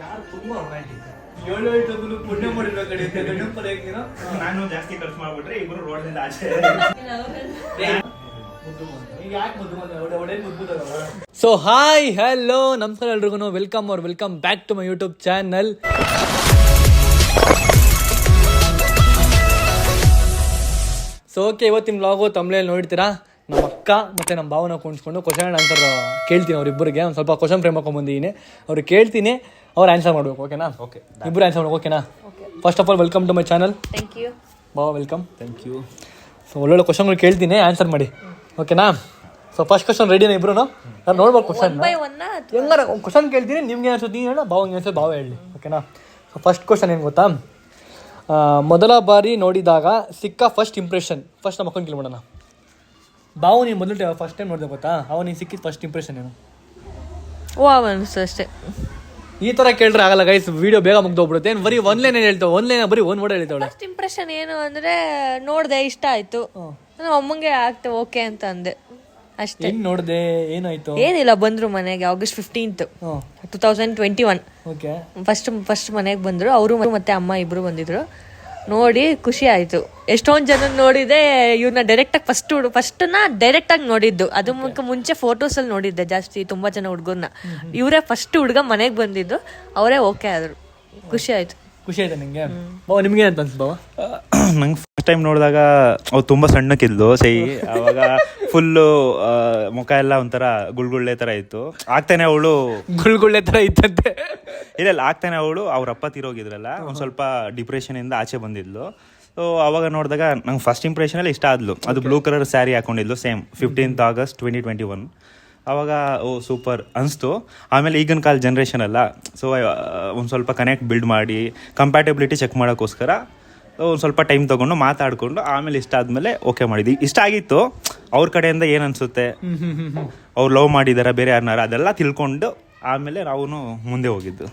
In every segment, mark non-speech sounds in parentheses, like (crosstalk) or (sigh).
ಯಾರು ತುಂಬಾ ರೊಮ್ಯಾಂಟಿಕ್ ಏಳು ಐಟಮ್ಗಳು ಪುಣ್ಯ ಮಾಡಿರೋ ಕಡೆ ಪಡೆಯೋ ನಾನು ಜಾಸ್ತಿ ಖರ್ಚು ಮಾಡ್ಬಿಟ್ರೆ ಇಬ್ರು ರೋಡ್ನಿಂದ ಆಚೆ. ಸೊ ಹಾಯ್ ಹಲೋ ನಮಸ್ಕಾರ ಎಲ್ರಿಗೂ. ವೆಲ್ಕಮ್ ಅವ್ರ welcome back to my YouTube channel so okay ಇವತ್ತಿನ ವ್ಲಾಗು ತಮಿಳಲ್ಲಿ ನೋಡ್ತೀರಾ ನಮ್ಮ ಅಕ್ಕ ಮತ್ತು ನಮ್ಮ ಭಾವನ ಕುಣಿಸ್ಕೊಂಡು ಕ್ವಶನ್ ಆನ್ಸರ್ ಕೇಳ್ತೀನಿ ಅವರಿಬ್ಬರಿಗೆ ಒಂದು ಸ್ವಲ್ಪ ಕ್ವಶನ್ ಫ್ರೇಮ್ ಹಾಕೊಂಡ್ಬಂದಿದ್ದೀನಿ ಅವ್ರಿಗೆ ಕೇಳ್ತೀನಿ. ಅವ್ರು ಆನ್ಸರ್ ಮಾಡ್ಬೇಕು ಓಕೆನಾ ಓಕೆ ಇಬ್ಬರು ಆನ್ಸರ್ ಮಾಡ್ಬೇಕು ಓಕೆನಾ first of all welcome to my channel thank you ಬಾ ವೆಲ್ಕಮ್ ಥ್ಯಾಂಕ್ ಯು ಸೊ ಒಳ್ಳೊಳ್ಳೆ ಕ್ವಶನ್ಗಳು ಕೇಳ್ತೀನಿ ಆನ್ಸರ್ ಮಾಡಿ. ಓಕೆನಾ ಸೊ ಫಸ್ಟ್ ಕ್ವಶನ್ ರೆಡಿನ ಇಬ್ರು ನಾನು ನೋಡ್ಬೇಕು ಕ್ವಶನ್ ಹೆಂಗಾರ ಕ್ವಶನ್ ಕೇಳ್ತೀನಿ ನಿಮ್ಗೆ ಅನ್ಸುತ್ತೆ ನೀನು ಹೇಳ ಭಾವ ಅನ್ಸುತ್ತೆ ಭಾವ ಹೇಳಿ. ಓಕೆನಾ ಸೊ ಫಸ್ಟ್ ಕ್ವಶನ್ ಏನು ಗೊತ್ತಾ? ಮೊದಲ ಬಾರಿ ನೋಡಿದಾಗ ಸಿಕ್ಕ ಫಸ್ಟ್ ಇಂಪ್ರೆಷನ್ ಫಸ್ಟ್ ನಮ್ಮ ಅಕ್ಕನ ಕೇಳ್ಬಿಡೋಣ. ಬಾವು ನೀನು ಮೊದಲು ಫಸ್ಟ್ ಟೈಮ್ ನೋಡಿದೆ ಗೊತ್ತಾ? ಅವ ನೀನು ಸಿಕ್ಕಿದ ಫಸ್ಟ್ ಇಂಪ್ರೆಷನ್ ಏನು? ಓ ಅವನು ಅಷ್ಟೇ. ಈ ತರ ಕೇಳ್ರೆ ಆಗಲ್ಲ ಗೈಸ್ ವಿಡಿಯೋ ಬೇಗ ಮುಗ್ದೋಗ್ಬಿಡುತ್ತೆ. ಏನು ಬರೀ ಒನ್ ಲೈನ್ ಏನು ಹೇಳ್ತಾವೆ? ಒನ್ ಲೈನ್ ಬರೀ ಒನ್ ವರ್ಡ್ ಹೇಳ್ತಾವಳೆ? ಫಸ್ಟ್ ಇಂಪ್ರೆಷನ್ ಏನು ಅಂದ್ರೆ ನೋಡ್ದೆ ಇಷ್ಟ ಆಯ್ತು. ನಮ್ಮ ಅಮ್ಮಂಗೆ ಆಗ್ತೆ ಓಕೆ ಅಂತ ಅಂದೆ. ಅಷ್ಟೇ. ನೋಡ್ದೆ ನೋಡಿದೆ? ಏನಾಯ್ತು? ಏನಿಲ್ಲ ಬಂದ್ರು ಮನೆಗೆ August fifteenth two thousand twenty one okay first first ಮನೆಗೆ ಬಂದ್ರು ಅವರು ಮತ್ತೆ ಅಮ್ಮ ಇಬ್ರು ಬಂದಿದ್ರು. ನೋಡಿ ಖುಷಿ ಆಯ್ತು. ಎಷ್ಟೊಂದ್ ಜನ ನೋಡಿದೆ ಇವ್ರನ್ನ ಡೈರೆಕ್ಟ್ ಆಗಿ ಫಸ್ಟ್ ಫಸ್ಟ್ನ ಡೈರೆಕ್ಟ್ ಆಗಿ ನೋಡಿದ್ದು. ಅದು ಮುಖ ಮುಂಚೆ ಫೋಟೋಸ್ ಅಲ್ಲಿ ನೋಡಿದ್ದೆ ಜಾಸ್ತಿ ತುಂಬಾ ಜನ ಹುಡುಗರ್ನ. ಇವರೇ ಫಸ್ಟ್ ಹುಡುಗ ಮನೆಗೆ ಬಂದಿದ್ದು. ಅವರೇ ಓಕೆ ಆದ್ರು. ಖುಷಿ ಆಯ್ತು. ಖುಷಿ ಆಯ್ತಾ ನಿಂಗೆ? ನಿಮಗೆ ನಿಮ್ಗೆ ಅಂತ ಅನ್ಸ್ಬವ ನಂಗೆ ಫಸ್ಟ್ ಟೈಮ್ ನೋಡಿದಾಗ ಅವ್ ತುಂಬ ಸಣ್ಣಕ್ಕಿದ್ಲು ಸೈ ಅವಾಗ ಫುಲ್ಲು ಮುಖ ಎಲ್ಲ ಒಂಥರ ಗುಳ್ಗುಳ್ಳೆ ಥರ ಇತ್ತು. ಆಗ್ತಾನೆ ಅವಳು ಗುಳ್ಗುಳ್ಳೆ ಥರ ಇತ್ತಂತೆ. ಇಲ್ಲ ಇಲ್ಲ ಆಗ್ತಾನೆ ಅವಳು ಅವ್ರ ಅಪ್ಪ ತೀರೋಗಿದ್ರಲ್ಲ ಒಂದು ಸ್ವಲ್ಪ ಡಿಪ್ರೆಷನಿಂದ ಆಚೆ ಬಂದಿದ್ಲು. ಸೊ ಅವಾಗ ನೋಡಿದಾಗ ನಂಗೆ ಫಸ್ಟ್ ಇಂಪ್ರೆಷನಲ್ಲಿ ಇಷ್ಟ ಆದ್ಲು. ಅದು blue colour sari ಹಾಕೊಂಡಿದ್ಲು same fifteenth August twenty twenty one ಅವಾಗ ಓ ಸೂಪರ್ ಅನಿಸ್ತು. ಆಮೇಲೆ ಈಗಿನ ಕಾಲ ಜನ್ರೇಷನ್ ಅಲ್ಲ. ಸೊ ಒಂದು ಸ್ವಲ್ಪ ಕನೆಕ್ಟ್ ಬಿಲ್ಡ್ ಮಾಡಿ ಕಂಪ್ಯಾಟಬಿಲಿಟಿ ಚೆಕ್ ಮಾಡೋಕ್ಕೋಸ್ಕರ ಸ್ವಲ್ಪ ಟೈಮ್ ತಗೊಂಡು ಮಾತಾಡ್ಕೊಂಡು ಆಮೇಲೆ ಇಷ್ಟ ಆದ್ಮೇಲೆ ಓಕೆ ಮಾಡಿದ್ವಿ. ಇಷ್ಟ ಆಗಿತ್ತು. ಅವ್ರ ಕಡೆಯಿಂದ ಏನ್ ಅನ್ಸುತ್ತೆ? ಅವ್ರು ಲವ್ ಮಾಡಿದಾರ ಬೇರೆ ಯಾರನ್ನಾರ? ಅದೆಲ್ಲ ತಿಳ್ಕೊಂಡು ಆಮೇಲೆ ನಾವು ಮುಂದೆ ಹೋಗಿದ್ದು.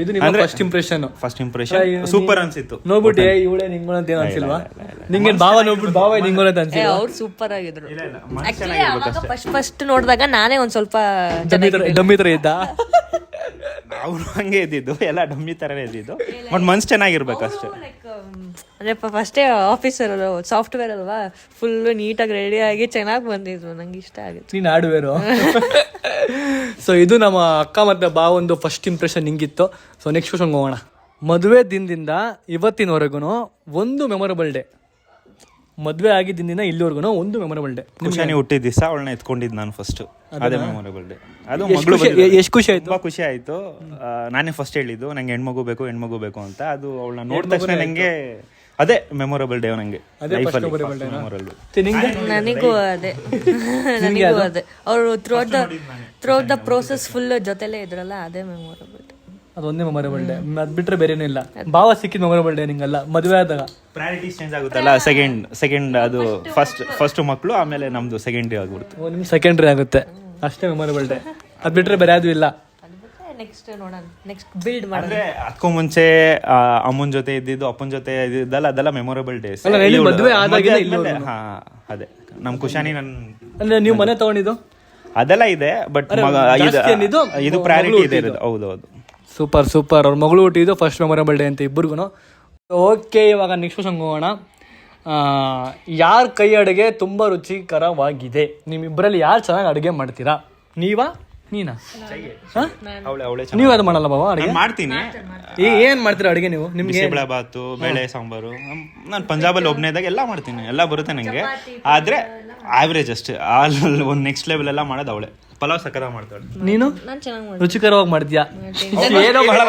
ಇದು ನಿಮ್ಮ first impression first impression super ಅನ್ಸಿತ್ತು. ನೋಡ್ಬಿಟ್ಟು ಇವಳೆ ನಿಂಗೋಳ ಅಂತ ಏನು ಅನ್ಸಿಲ್ವಾ? ನಿಂಗೆ ಭಾವ ನೋಡ್ಬಿಟ್ಟು ಭಾವ ನಿಂಗೋಳ ಅಂತ ಅನ್ಸಿಲ್ಲ ಅವ್ರು ಸೂಪರ್ ಆಗಿದ್ರು. ಫಸ್ಟ್ ಫಸ್ಟ್ ನೋಡಿದಾಗ ನಾನೇ ಒಂದ್ ಸ್ವಲ್ಪ ಡಮ್ಮಿ ಇದ್ದ? (laughs) ಅವ್ರು ಹಂಗೆ ಇದ್ದಿದ್ದು. ಎಲ್ಲ ಡಮ್ಮಿ ಥರನೇ ಇದ್ದಿದ್ದು. ಬಟ್ ಮನ್ಸು ಚೆನ್ನಾಗಿರ್ಬೇಕು ಅಷ್ಟೇ. ಅದೇ ಅಂದ್ರೆ ಫಸ್ಟೇ ಆಫೀಸರ್ ಸಾಫ್ಟ್ವೇರ್ ಅಲ್ವಾ ಫುಲ್ ನೀಟಾಗಿ ರೆಡಿ ಆಗಿ ಚೆನ್ನಾಗಿ ಬಂದಿದ್ರು ನಂಗೆ ಇಷ್ಟ ಆಗುತ್ತೆ. ನೀನು ಆಡುವೇರು ಸೊ (laughs) ಇದು ನಮ್ಮ ಅಕ್ಕ ಮತ್ತೆ ಬಾ ಒಂದು ಫಸ್ಟ್ ಇಂಪ್ರೆಷನ್ ಹಿಂಗಿತ್ತು ಸೊ ನೆಕ್ಸ್ಟ್ ಕ್ವಶನ್ ಹೋಗೋಣ. ಮದುವೆ ದಿನದಿಂದ ಇವತ್ತಿನವರೆಗೂ ಒಂದು ಮೆಮೊರಬಲ್ ಡೇ ಮದುವೆ ದಿನ ಇಲ್ಲಿವರೆಗೂ ಒಂದು ಮೆಮೊರಬಲ್ ಡೇ ಖುಷಿ ಹುಟ್ಟಿದ ದಿವಸ ಅವಳನ್ನ ಎತ್ಕೊಂಡಿದ್ದು ನಾನು ಫಸ್ಟ್ ಅದೇ ಮೆಮೊರೇಬಲ್ ಡೇ ಅದು ಎಷ್ಟು ಮಗಳು ಖುಷಿ ಎಷ್ಟು ಖುಷಿ ಆಯ್ತು? ತುಂಬಾ ಖುಷಿ ಆಯ್ತು. ನಾನೇ ಫಸ್ಟ್ ಹೇಳಿದ್ದು ನಂಗೆ ಹೆಣ್ಮಗು ಬೇಕು ಹೆಣ್ಮಗು ಬೇಕು ಅಂತ. ಅದು ಅವಳನ್ನ ನೋಡಿದ ತಕ್ಷಣ ನಂಗೆ ಅದೇ ಮೆಮೊರಬಲ್ ಡೇ ನಂಗೆ. ನನಗೂ ಅದೇ. ನನಗೂ ಅದೇ? (laughs) ಅವರು throughout the throughout the process full ಜೊತೆಲೇ ಇದ್ರಲ್ಲ ಅದೇ ಮೆಮೊರಬಲ್ ಅದೊಂದೇ ಮೆಮೊರೇಬಲ್ ಡೇ ಅದು ಬಿಟ್ರೆ ಬೇರೆನೂ ಇಲ್ಲ. ಭಾವ ಸಿಕ್ಕಿದ ಮೆಮೊರಬಲ್ ಡೇ ನಿಂಗಲ್ಲ ಮದುವೆ ಆದಾಗ. ಪ್ರಯಾರಿಟಿ ಚೇಂಜ್ ಆಗುತ್ತಲ್ಲ ಸೆಕೆಂಡ್ ಸೆಕೆಂಡ್ ಅದು ಫಸ್ಟ್ ಫಸ್ಟ್ ಮಕ್ಕಳು ಆಮೇಲೆ ನಮ್ದು ಸೆಕೆಂಡ್ ಆಗ್ಬಿಡ್ತು ಓ ನಿಮ್ಗೆ ಸೆಕೆಂಡ್ರಿ ಆಗುತ್ತೆ. ಅಷ್ಟೇ ಮೆಮೊರಬಲ್ ಡೇ ಅದು ಬಿಟ್ರೆ ಬೇರೆ ಅದು ಇಲ್ಲ. ನೆಕ್ಸ್ಟ್ ನೋಡೋಣ ನೆಕ್ಸ್ಟ್ ಬಿಲ್ಡ್ ಮಾಡೋಣ. ಅಂದ್ರೆ ಅದಕ್ಕೂ ಮುಂಚೆ ಅಮ್ಮನ ಜೊತೆ ಇದ್ದಿದ್ದು ಅಪ್ಪನ ಜೊತೆ ಇದ್ದಿದ್ದಲ್ಲ ಅದೆಲ್ಲ ಮೆಮೊರೇಬಲ್ ಡೇಸ್ ಮದ್ವೆ. ಹಾ ಅದೇ. ನಮ್ ಖುಷಾನಿ ಅಂದರೆ ನೀವು ಮನೆ ತಗೊಂಡಿದ್ದು? ಅದೆಲ್ಲ ಇದೆ ಬಟ್ ಇದು? ಇದು ಪ್ರಯಾರಿಟಿ ಇದೆ ಹೌದೌದು. ಸೂಪರ್ ಸೂಪರ್ ಅವ್ರ ಮಗಳು ಹುಟ್ಟಿದ್ದು ಫಸ್ಟ್ ಮೆಮೊರೇಬಲ್ ಡೇ ಅಂತ ಇಬ್ಬರಿಗೂ ಓಕೆ ಇವಾಗ ನೆಕ್ಸ್ಟ್ ಕ್ವಶನ್ ಹೋಗೋಣ. ಯಾರ ಕೈ ಅಡುಗೆ ತುಂಬ ರುಚಿಕರವಾಗಿದೆ? ನಿಮ್ಮಿಬ್ಬರಲ್ಲಿ ಯಾರು ಚೆನ್ನಾಗಿ ಅಡುಗೆ ಮಾಡ್ತೀರಾ? ನೀವಾ? ನೀನಾ? ಹಾ? ಅವಳೆ ಅವಳೆ ನೀವು ಅದು ಮಾಡಲ್ಲ ಬಾಬಾ ಅಡುಗೆ? ನಾನು ಮಾಡ್ತೀನಿ. ಈಗ ಏನು ಮಾಡ್ತೀರಾ ಅಡುಗೆ ನೀವು? ನಿಮ್ಗೆ ಬೇಳೆ ಬಾತು ಬೇಳೆ ಸಾಂಬಾರು. ನಾನು ಪಂಜಾಬಲ್ಲಿ ಒಬ್ಬನೇದಾಗ ಎಲ್ಲ ಮಾಡ್ತೀನಿ. ಎಲ್ಲ ಬರುತ್ತೆ ನಂಗೆ. ಆದ್ರೆ ಆವ್ರೇಜ್ ಅಷ್ಟೇ. ಆಲ್ ಒಂದು ನೆಕ್ಸ್ಟ್ ಲೆವೆಲ್ ಎಲ್ಲ ಮಾಡೋದು ಅವಳೆ. ಪಲಾವ್ ಸಕರ ಮಾಡ್ತಾಳೆ. ನೀನು? ನಾನು ಚೆನ್ನಾಗಿ ಮಾಡಿ ರುಚಿಕರವಾಗಿ ಮಾಡ್ತೀಯಾ? ಏನೋ ಬಹಳ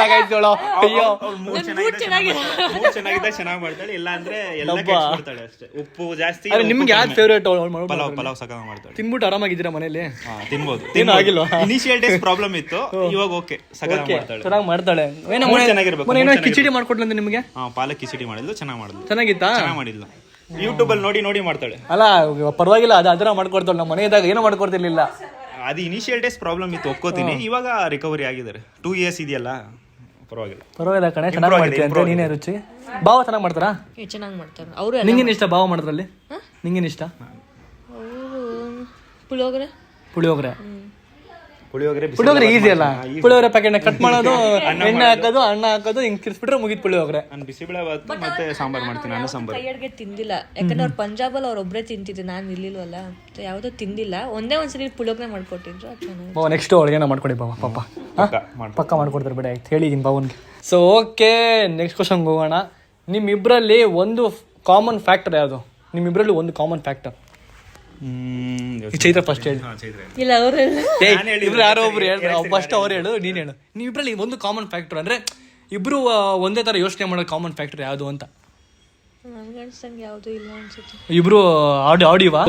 ಅಯ್ಯೋ. ಮೂಡ್ ಚೆನ್ನಾಗಿದ್ದಾಗ ಚೆನ್ನಾಗಿ ಮಾಡ್ತಾಳೆ. ಇಲ್ಲ ಅಂದ್ರೆ ಎಲ್ಲ ಕೆಡ್ಸ್ಬಿಡ್ತಾಳೆ ಅಷ್ಟೇ. ಉಪ್ಪು ಜಾಸ್ತಿ ಅರೆ ನಿಮ್ಗೆ ಯಾವ್ದು ಫೇವ್ರೇಟ್ ಪಲಾವ್ ಪಲಾವ್ ಸಕ್ಕದ ಮಾಡ್ತಾಳೆ. ತಿನ್ಬಿಟ್ಟು ಆರಾಮಾಗಿದ್ದೀರಾ ಮನೇಲಿ? ಹಾ, ತಿನ್ಬೋದು. ತಿನ್ನೋ ಆಗಿಲ್ಲ ಇನಿಷಿಯಲ್ ಡೇಸ್ ಪ್ರಾಬ್ಲಮ್ ಇತ್ತು. (laughs) ಇವಾಗ ಓಕೆ ಸಕ್ಕದ ಮಾಡ್ತಾಳೆ. ಚೆನ್ನಾಗಿ ಮಾಡ್ತಾಳೆ. ಏನೋ ಚೆನ್ನಾಗಿರ್ಬೇಕು, ಮೊನ್ನೆ ಏನೋ ಕಿಚಡಿ ಮಾಡ್ಕೊಟ್ಲಂತೆ ನಿಮಗೆ? ಹಾ ಪಾಲಕ್ ಕಿಚಡಿ ಮಾಡಿದ್ಲು ಚೆನ್ನಾಗಿ ಮಾಡಿದ್ಲು. ಚೆನ್ನಾಗಿತ್ತಾ? ಚೆನ್ನಾಗಿ ಮಾಡಿದ್ಲು. ಯೂಟ್ಯೂಬ್ ಅಲ್ಲಿ ನೋಡಿ ನೋಡಿ ಮಾಡ್ತಾಳೆ. ಅಲ್ಲ ಪರವಾಗಿಲ್ಲ ಅದು ಅದರ ಮಾಡ್ಕೊಡ್ತಾಳೆ. ನಮ್ಮ ಮನೆಯದಾಗ ಏನೋ ಮಾಡ್ಕೊಡ್ತಿರ್ಲಿಲ್ಲ. ಅದು ಇನಿಷಿಯಲ್ ಡೇಸ್ ಪ್ರಾಬ್ಲಮ್ ಇತ್ತು ಒಪ್ಕೋತೀನಿ. ಇವಾಗ ರಿಕವರಿ ಆಗಿದ್ದಾರೆ. ಟೂ ಇಯರ್ಸ್ ಇದೆಯಲ್ಲ ಪರವಾಗಿಲ್ಲ. ಪರವಾಗಿಲ್ಲ ಕಣೆ ಚೆನ್ನಾಗಿ ಮಾಡ್ತೀವಿ ಅಂತ ನೀನೇ ರುಚಿ. ಭಾವ ಚೆನ್ನಾಗಿ ಮಾಡ್ತಾರಾ? ಚೆನ್ನಾಗಿ ಮಾಡ್ತಾರೆ. ಅವರು ನಿಂಗೇನು ಇಷ್ಟ ಭಾವ ಮಾಡೋದ್ರಲ್ಲಿ? ನಿಂಗೇನು ಇಷ್ಟ? ಅವರು ಪುಳಿಯೋಗರೆ. ಪುಳಿಯೋಗರೆ? ಪುಳಿಯೋಗರೆ ಬಿಸಿ ಪುಳಿಯೋಗರೆ ಈಸಿ ಅಲ್ಲ. ಪುಳಿಯೋಗರೆ ಪ್ಯಾಕೆಟ್ ಕಟ್ (laughs) ಮಾಡೋದು ಎಣ್ಣೆ ಹಾಕೋದು ಅನ್ನ ಹಾಕೋದು ಹಿಂಗ್ ತಿರ್ಸ್ಬಿಟ್ರೆ ಮುಗಿದ್ ಪುಳಿಯೋಗರೆ. ನಾನು ಬಿಸಿಬೇಳೆ ಬಾತ್ ಮತ್ತೆ ಸಾಂಬಾರ್ ಮಾಡ್ತೀನಿ ಅನ್ನ ಸಾಂಬಾರ್. ಕೈಯಡ್ಗೆ ತಿಂದಿಲ್ಲ. ಯಾಕಂದ್ರೆ ಅವ್ರು ಪಂಜಾಬಲ್ಲಿ ಅವ್ರು ಒಬ್ಬರೇ ತಿಂತಿದ್ರು ನಾನು ಇಲ್ಲಿಲ್ವಲ್ಲ. ಯಾವುದೋ ತಿಂದಿಲ್ಲ. ಒಂದೇ ಒಂದ್ಸರಿ ಪುಳಿಯೋಗರೆ ಮಾಡ್ಕೊಟ್ಟಿದ್ರು ಬಾವ ನೆಕ್ಸ್ಟ್ ಅವಳಿಗೆ ಮಾಡ್ಕೊಡಿ ಬಾವ ಪಾಪ. ಹಾ? ಪಕ್ಕ ಮಾಡ್ಕೊಡ್ತಾರೆ ಬಿಡಿ ಆಯ್ತು. ಹೇಳಿ ನಿನ್ ಬಾವನ್ಗೆ ಸೊ ಓಕೆ ನೆಕ್ಸ್ಟ್ ಕ್ವಶನ್ಗೆ ಹೋಗೋಣ. ನಿಮ್ಮಿಬ್ಬರಲ್ಲಿ ಒಂದು ಕಾಮನ್ ಫ್ಯಾಕ್ಟರ್ ಯಾವುದು? ನಿಮ್ಮಿಬ್ಬರಲ್ಲಿ ಒಂದು ಕಾಮನ್ ಫ್ಯಾಕ್ಟರ್ ಚೈತ್ರ ಫಸ್ಟ್ ಹೇಳಿ. ಇಲ್ಲ ಅವರು ಏಯ್, ಇಬ್ರು ಯಾರೋ ಒಬ್ರು ಹೇಳಿ ಫಸ್ಟ್ ಅವ್ರು ಹೇಳು ನೀನ್ ಹೇಳು. ನೀವಿಬ್ರಲ್ಲಿ ಒಂದು ಕಾಮನ್ ಫ್ಯಾಕ್ಟರ್ ಅಂದ್ರೆ ಇಬ್ರು ಒಂದೇ ತರ ಯೋಚನೆ ಮಾಡೋ ಕಾಮನ್ ಫ್ಯಾಕ್ಟರ್ ಯಾವುದು ಅಂತ? ನನ್ಗೆ ಅನ್ಸಂಗೆ ಯಾವುದೂ ಇಲ್ಲ ಅನ್ಸುತ್ತೆ. ಇಬ್ರು ಆಡಿ ಆಡಿವಾ?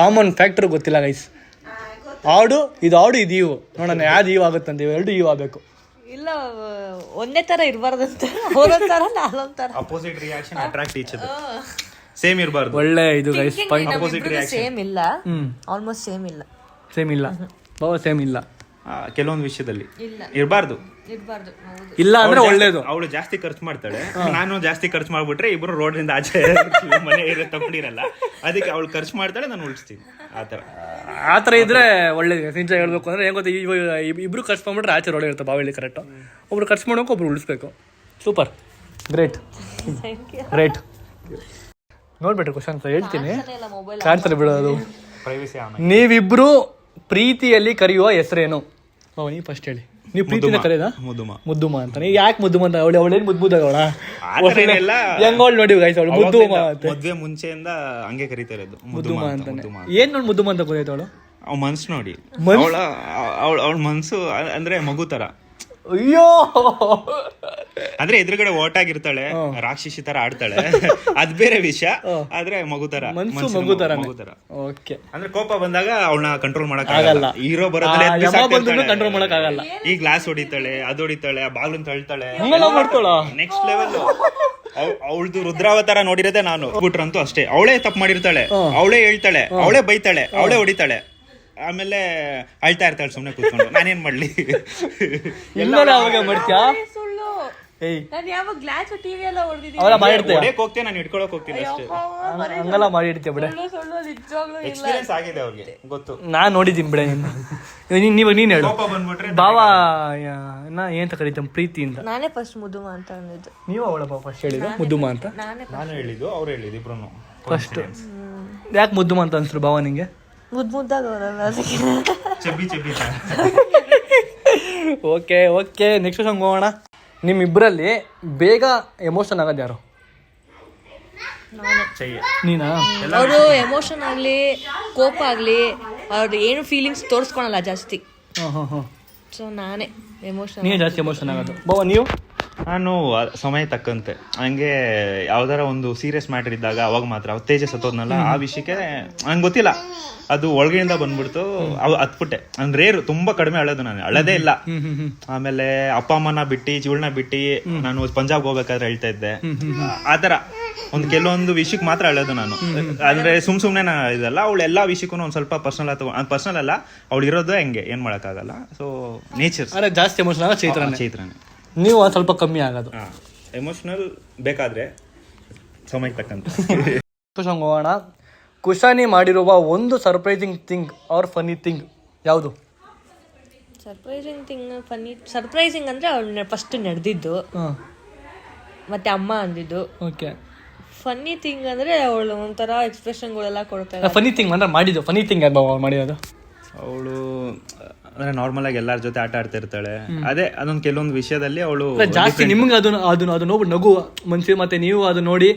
ಕಾಮನ್ ಫ್ಯಾಕ್ಟರ್ ಗೊತ್ತಿಲ್ಲ ಗೈಸ್ ಆಡು ಇದು ಆಡು ಇದು ಇವು ನೋಡೋಣ ಯಾವ್ದು ಇವು ಆಗುತ್ತಂತ ಇವು ಎರಡು ಇವು ಆಗಬೇಕು. ಇಲ್ಲ ಒಂದೇ ತರ ಇರಬಾರ್ದಂತ ಅವರೊಂಥರ ನಾನೊಂಥರ opposite reaction attract each same ಇರಬಾರ್ದು. ಒಳ್ಳೆ ಇದು ಗೈಸ್ ಸೇಮ್ ಇಲ್ಲ. ಹ್ಮ್. ಆಲ್ಮೋಸ್ಟ್ ಸೇಮ್ ಇಲ್ಲ. ಸೇಮ್ ಇಲ್ಲ. ಬಾವ ಸೇಮ್ ಇಲ್ಲ. ಕೆಲವೊಂದು ವಿಷಯದಲ್ಲಿ. ಇಲ್ಲ. ಇರಬಾರ್ದು. ಇಲ್ಲ ಅಂದ್ರೆ ಒಳ್ಳೇದು. ಅವಳು ಜಾಸ್ತಿ ಖರ್ಚು ಮಾಡ್ತಾಳೆ. ನಾನು ಜಾಸ್ತಿ ಖರ್ಚು ಮಾಡ್ಬಿಟ್ರೆ ಇಬ್ರು ರೋಡ್ರಿಂದ ಆಚೆ ಮನೆ ಇರೋ ತಗೊಂಡಿರಲ್ಲ ಅದಕ್ಕೆ ಅವಳು ಖರ್ಚು ಮಾಡ್ತಾಳೆ ನಾನು ಉಳಿಸ್ತೀನಿ. ಆತರ ಆತರ ಇದ್ರೆ ಒಳ್ಳೇದು. ನಿಜ ಹೇಳ್ಬೇಕು ಅಂದ್ರೆ ಹೆಂಗ್ ಗೊತ್ತಾ ಇಬ್ರು ಖರ್ಚು ಮಾಡ್ಬಿಟ್ರೆ ಆಚೆ ರೋಡ್ ಇರುತ್ತೆ ಬಾವಿಲಿ ಕರೆಕ್ಟ್ ಒಬ್ರು ಖರ್ಚು ಮಾಡೋಕೆ ಒಬ್ರು ಉಳಿಸ್ಬೇಕು. Super great thank you great ನೋಡ್ಬಿಟ್ರಿ question ಹೇಳ್ತೀನಿ. ಇಲ್ಲ ಮೊಬೈಲ್ ಕಾಣ್ತಾರೆ ಬಿಡೋದು ಪ್ರೈವಸಿ ನೀವಿಬ್ರು ಪ್ರೀತಿಯಲ್ಲಿ ಕರೆಯುವ ಹೆಸರೇನು? ಓ ನೀ ಫಸ್ಟ್ ಹೇಳಿ. ನೀವು ಪ್ರೀತಿನ ಕರೆಯದ? ಮುದ್ದುಮ. ಮುದ್ದುಮ ಅಂತ ಯಾಕೆ ಮುದ್ದುಮ ಅಂತ? ಅವಳು ಅವಳೇನು ಮುದ್ದು ಮುದ್ದಾಗವಳ ಏನಿಲ್ಲ. ಹೆಂಗೋಳ್ ನೋಡಿ ಗೈಸ್ ಅವಳು ಮುದ್ದುಮ ಅಂತ. ಮದ್ವೆ ಮುಂಚೆಯಿಂದ ಹಂಗೆ ಕರೀತಾ ಇರೋದು. ಮುದ್ದುಮ ಅಂತ ಅಂತಾನೆ. ಏನ್ ನೋಡಿ ಮುದ್ದುಮ ಅಂತ ಗೊತ್ತಾಯ್ತು ಅವಳು? ಅವ್ ಮನ್ಸು ನೋಡಿ. ಅವಳ ಅವಳ ಅವಳ ಮನ್ಸು ಅಂದ್ರೆ ಮಗು ತರ. ಅಯ್ಯೋ! ಅಂದ್ರೆ ಎದುರುಗಡೆ ಓಟಾಗಿರ್ತಾಳೆ ರಾಕ್ಷಸಿ ತರ ಆಡ್ತಾಳೆ. ಅದ್ ಬೇರೆ ವಿಷಯ. ಆದ್ರೆ ಮಗು ತರ ಮನ್ಸು ಮಗು ತರ ಮಗು ತರ ಓಕೆ. ಅಂದ್ರೆ ಕೋಪ ಬಂದಾಗ ಅವಳನ್ನ ಕಂಟ್ರೋಲ್ ಮಾಡಕ್ ಆಗಲ್ಲ. ಹೀರೋ ಬರೋದ್ರೆ ಕಂಟ್ರೋಲ್ ಮಾಡಕ್ ಆಗಲ್ಲ. ಈ ಗ್ಲಾಸ್ ಹೊಡಿತಾಳೆ ಅದು ಹೊಡಿತಾಳೆ ಆ ಬಾಗ್ಲನ್ ತಳ್ತಾಳೆ. ನೆಕ್ಸ್ಟ್ ಲೆವೆಲ್ ಅವಳದು ರುದ್ರಾವತಾರ ನೋಡಿರೋದೇ ನಾನು. ಬಿಟ್ರಂತೂ ಅಷ್ಟೇ. ಅವಳೇ ತಪ್ಪು ಮಾಡಿರ್ತಾಳೆ. ಅವಳೇ ಹೇಳ್ತಾಳೆ. ಅವಳೇ ಬೈತಾಳೆ. ಅವಳೇ ಹೊಡಿತಾಳೆ. ಆಮೇಲೆ ಅಳ್ತಾ ಇರ್ತಾಳೆ ಸುಮ್ಮನೆ ಕೂತ್ಕೊಂಡು. (laughs) ನಾನೇನ್ ಮಾಡ್ಲಿ? ಇನ್ಮೇಲೆ ಅವಾಗ ಮಾಡ್ತೀಯಾ? ಸುಳ್ಳು. ಏಯ್. ನಾನು ಯಾವಾಗ ಗ್ಲಾಸ್ ಟಿವಿ ಎಲ್ಲ ಹೊಡೆದಿದ್ದೀನಿ. ಅವೆಲ್ಲ ಹೊಡೆಯಕ್ ಹೋಗ್ತೀನಿ ನಾನು ಇಟ್ಕೊಳಕ್ ಹೋಗ್ತೀನಿ ಅಷ್ಟೇ. ಹಂಗಲ್ಲ ಮಾಡಿರ್ತೀಯ ಬಿಡೆ. ಸುಳ್ಳು ಸುಳ್ಳು ನಿಜವಾಗ್ಲೂ ಎಕ್ಸ್ಪೀರಿಯನ್ಸ್ ಆಗಿದೆ ಅವ್ರಿಗೆ ಗೊತ್ತು. ನಾನು ನೋಡಿದ್ದೀನಿ ಬಿಡ. ನಿನ್ನ ನೀನ್ ನೀವು ನೀನು ಹೇಳು. ಕೋಪ ಬಂದ್ಬಿಟ್ರೆ ಬಾವಾ ನಾ ಏನ್ ಪ್ರೀತಿ ಪ್ರೀತಿಯಿಂದ? ನಾನೇ ಫಸ್ಟ್ ಮುದುಮ ಅಂತ ಅಂದಿದ್ದು. ನೀವು ಅವಳ ಬಾವ ಫಸ್ಟ್ ಹೇಳಿದ ಮುದ್ದುಮ ಅಂತ? ನಾನೇ ನಾನು ಹೇಳಿದ್ದು ಅವ್ರು ಹೇಳಿದ್ದು ಇಬ್ರು ಫಸ್ಟ್ ಯಾಕೆ ಮುದ್ದುಮ ಅಂತ ಅನ್ಸ್ರು ಬಾವ ನಿಂಗೆ? ಮುದ್ದು ಮುದ್ದಾಗ ಅವರಲ್ಲ ಅದಕ್ಕೆ. Chubby chubby. (laughs) Okay okay. Next song ಹೋಗೋಣ. ನಿಮ್ಮಿಬ್ಬರಲ್ಲಿ ಬೇಗ ಎಮೋಷನ್ ಆಗೋದು ಯಾರು? ಚೆಯ್ಯ. ನೀನಾ? ಅವರು ಎಮೋಷನ್ ಆಗಲಿ ಕೋಪ ಆಗಲಿ ಅವ್ರದ್ದು ಏನು ಫೀಲಿಂಗ್ಸ್ ತೋರಿಸ್ಕೊಳಲ್ಲ ಜಾಸ್ತಿ. ಹಾಂ ಹಾಂ ಹಾಂ ಸೊ ನಾನೇ ಎಮೋಷನ್ ನೀನು ಜಾಸ್ತಿ ಎಮೋಷನ್ ಆಗೋದು. ಬಾವ ನೀವು? ನಾನು ಸಮಯ ತಕ್ಕಂತೆ ಹಂಗೆ ಯಾವ್ದಾರ ಒಂದು ಸೀರಿಯಸ್ ಮ್ಯಾಟರ್ ಇದ್ದಾಗ ಅವಾಗ ಮಾತ್ರ ತೇಜಸ್ ಹತ್ತೋದ್ನಲ್ಲ ಆ ವಿಷಯಕ್ಕೆ ನಂಗೆ ಗೊತ್ತಿಲ್ಲ. ಅದು ಒಳಗಿನಿಂದ ಬಂದ್ಬಿಡ್ತು ಅವ್ ಹತ್ಬಿಟ್ಟೆ. ಅಂದ್ರೆ ರೇರು ತುಂಬಾ ಕಡಿಮೆ ಅಳೋದು ನಾನು ಅಳದೇ ಇಲ್ಲ. ಆಮೇಲೆ ಅಪ್ಪ ಅಮ್ಮನ ಬಿಟ್ಟು ಜೀವನ ಬಿಟ್ಟು ನಾನು ಪಂಜಾಬ್ ಹೋಗ್ಬೇಕಾದ್ರೆ ಹೇಳ್ತಾ ಇದ್ದೆ. ಆತರ ಒಂದ್ ಕೆಲವೊಂದು ವಿಷಯಕ್ಕೆ ಮಾತ್ರ ಅಳೋದು ನಾನು. ಅಂದ್ರೆ ಸುಮ್ ಸುಮ್ನೆ ಇದಲ್ಲ ಅವಳು ಎಲ್ಲಾ ವಿಷಯಕ್ಕೂ ಒಂದ್ ಸ್ವಲ್ಪ ಪರ್ಸನಲ್ ಅಥವಾ ಪರ್ಸನಲ್ ಅಲ್ಲ ಅವಳು ಇರೋದು ಹೆಂಗೆ ಏನ್ ಮಾಡಕ್ಕಾಗಲ್ಲ. ಸೊ ನೇಚರ್ ಜಾಸ್ತಿ ಚೈತ್ರನೇ. ಚೈತ್ರನೇ. ನೀವು ಒಂದ್ ಸ್ವಲ್ಪ ಕಮ್ಮಿ ಆಗೋದು. ಎಮೋಷನಲ್ ಬೇಕಾದ್ರೆ ಸಮಯಕ್ಕೆ ತಕ್ಕಂತ. (laughs) ಕುಶಂಗ್ ಹೋಗೋಣ ಕುಶಾನಿ ಮಾಡಿರುವ ಒಂದು surprising thing or funny thing ಯಾವುದು? ಸರ್ಪ್ರೈಸಿಂಗ್ ಥಿಂಗ್ ಫನ್ನಿ ಸರ್ಪ್ರೈಸಿಂಗ್ ಅಂದರೆ ಅವ್ಳು ಫಸ್ಟ್ ನಡೆದಿದ್ದು. ಹಾಂ. ಮತ್ತೆ ಅಮ್ಮ ಅಂದಿದ್ದು. ಓಕೆ ಫನ್ನಿ ಥಿಂಗ್ ಅಂದರೆ ಅವಳು ಒಂಥರ ಎಕ್ಸ್ಪ್ರೆಷನ್ಗಳೆಲ್ಲ ಕೊಡ್ತಾ ಇದ್ದಾರೆ ಫನಿ ಥಿಂಗ್ ಅಂದ್ರೆ ಮಾಡಿದ್ದು. ಫನಿ ಥಿಂಗ್ ಅವಳು ಮಾಡಿರೋದು? ಅವಳು ಅಂದ್ರೆ ನಾರ್ಮಲ್ ಆಗಿ ಎಲ್ಲಾರ ಜೊತೆ ಆಟ ಆಡ್ತಾ ಇರ್ತಾಳೆ ಅದೇ ಅದೊಂದು ಕೆಲವೊಂದು ವಿಷಯದಲ್ಲಿ ಅವಳು ಜಾಸ್ತಿ ನಿಮ್ಗೆ ಅದನ್ನ ಅದನ್ನ ಅದು ನೋಡಿ ನಗು ಮನ್ಸಿ ಮತ್ತೆ ನೀವು ಅದು ನೋಡಿ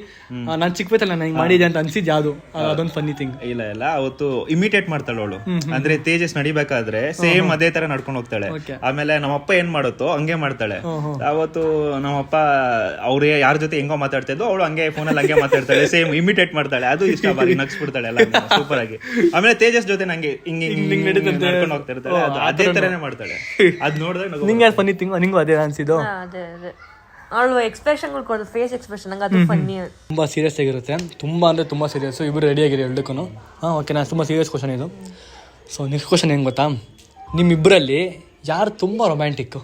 ನಾನು ಚಿಕ್ಕ ವಯಸ್ಸಲ್ಲಿ ನಾನು ಹಿಂಗೆ ಮಾಡಿದೆ ಅಂತ ಅನ್ಸಿದ್ ಅದು ಅದೊಂದು ಫನ್ನಿ ಥಿಂಗ್ ಇಲ್ಲ ಇಲ್ಲ ಅವತ್ತು ಇಮಿಟೇಟ್ ಮಾಡ್ತಾಳೆ ಅವಳು. ಅಂದ್ರೆ ತೇಜಸ್ ನಡಿಬೇಕಾದ್ರೆ ಸೇಮ್ ಅದೇ ತರ ನಡ್ಕೊಂಡು ಹೋಗ್ತಾಳೆ. ಆಮೇಲೆ ನಮ್ಮಪ್ಪ ಏನ್ ಮಾಡುತ್ತೋ ಹಂಗೆ ಮಾಡ್ತಾಳೆ. ಅವತ್ತು ನಮ್ಮಪ್ಪ ಅವ್ರ ಯಾರ ಜೊತೆ ಹೆಂಗೋ ಮಾತಾಡ್ತಾ ಇದ್ದು ಅವಳು ಹಂಗೆ ಫೋನಲ್ಲಿ ಹಂಗೆ ಮಾತಾಡ್ತಾಳೆ. ಸೇಮ್ ಇಮಿಟೇಟ್ ಮಾಡ್ತಾಳೆ. ಅದು ಇಷ್ಟ ಬಾರಿ ನಗ್ಸ್ಬಿಡ್ತಾಳೆ ಎಲ್ಲ ಸೂಪರ್ ಆಗಿ. ಆಮೇಲೆ ತೇಜಸ್ ಜೊತೆ ನಂಗೆ ಹಿಂಗೆ ಹಿಂಗೆ. ನಡ್ಕೊಂಡು ಹೋಗ್ತಾ ಇರ್ತಾಳೆ ಅದು ತರನೇ ಮಾಡ್ತಾಳೆ. ಅದ್ ನೋಡಿದಾಗ ನಗು ನಿಂಗೆ ಯಾರು ಫನ್ನಿ ತಿಂಗ್ ನಿಂಗೂ ಅದೇ ಅನ್ಸಿದ್ದು? ಅದೇ ಅದೇ. ಅವಳು ಎಕ್ಸ್ಪ್ರೆಷನ್ಗಳು ಕೊಡೋದು ಫೇಸ್ ಎಕ್ಸ್ಪ್ರೆಷನ್ ನಂಗೆ ಅದು ಫನ್ನಿ ತುಂಬ ಸೀರಿಯಸ್ ಆಗಿರುತ್ತೆ. ತುಂಬ ಅಂದರೆ ತುಂಬ ಸೀರಿಯಸ್ ಇಬ್ಬರು ರೆಡಿ ಆಗಿರಿ ಎರಡಕ್ಕೂ ಹಾಂ ಓಕೆ ನಾನು ತುಂಬ ಸೀರಿಯಸ್ ಕ್ವಶನ್ ಇದು. ಸೊ ನೆಕ್ಸ್ಟ್ ಕ್ವಶನ್ ಏನು ಗೊತ್ತಾ? ನಿಮ್ಮಿಬ್ಬರಲ್ಲಿ ಯಾರು ತುಂಬ ರೊಮ್ಯಾಂಟಿಕ್ಕು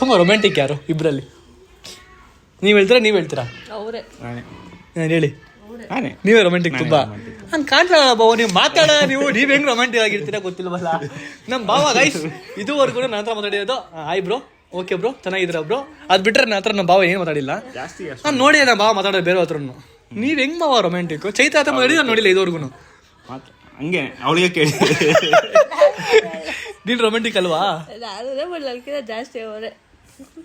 ತುಂಬ ರೊಮ್ಯಾಂಟಿಕ್ ಯಾರು ಇಬ್ಬರಲ್ಲಿ ನೀವು ಹೇಳ್ತೀರಾ ನೀವು ಹೇಳ್ತೀರಾ? ಅವರೇ. ನಾನು. ಹೇಳಿ. ನಾನೇ. ನೀವೇ ರೊಮ್ಯಾಂಟಿಕ್ ತುಂಬಾ. ನಾನು ಕಾಣ್ತಾ ಬಾವ ನೀವು ಮಾತಾಡ ನೀವು ನೀವ್ ಹೆಂಗ್ ರೊಮ್ಯಾಂಟಿಕ್ ಆಗಿರ್ತೀರಾ ಗೊತ್ತಿಲ್ವಲ್ಲ? ನಮ್ಮ ಬಾವ ಗೈಸ್ ಇದುವರೆಗೂ ನನ್ನ ಹತ್ರ ಮಾತಾಡಿರೋದು ಆಯ್ ಬ್ರೋ ಓಕೆ ಬ್ರೋ ಚೆನ್ನಾಗಿದ್ರ ಬ್ರೋ ಅದು ಬಿಟ್ರೆ ನನ್ನ ಹತ್ರ ನಮ್ಮ ಬಾವ ಏನು ಮಾತಾಡಿಲ್ಲ. ಜಾಸ್ತಿ ನಾನು ನೋಡಿ ನಮ್ಮ ಬಾವ ಮಾತಾಡೋದು ಬೇರೆ ಹತ್ರನು. ನೀವು ಹೆಂಗ್ ಬಾವ ರೊಮ್ಯಾಂಟಿಕ್ ಚೈತ್ರ ಹತ್ರ ಮಾತಾಡಿ ನಾನು ನೋಡಿಲ್ಲ ಇದುವರೆಗೂ ಮಾತ್ರ. ಹಂಗೆ ಅವಳಿಗೆ ಕೇಳಿ. ನೀನು ರೊಮ್ಯಾಂಟಿಕ್ ಅಲ್ವಾ? ನಾನು ಜಾಸ್ತಿ ಅವರೇ.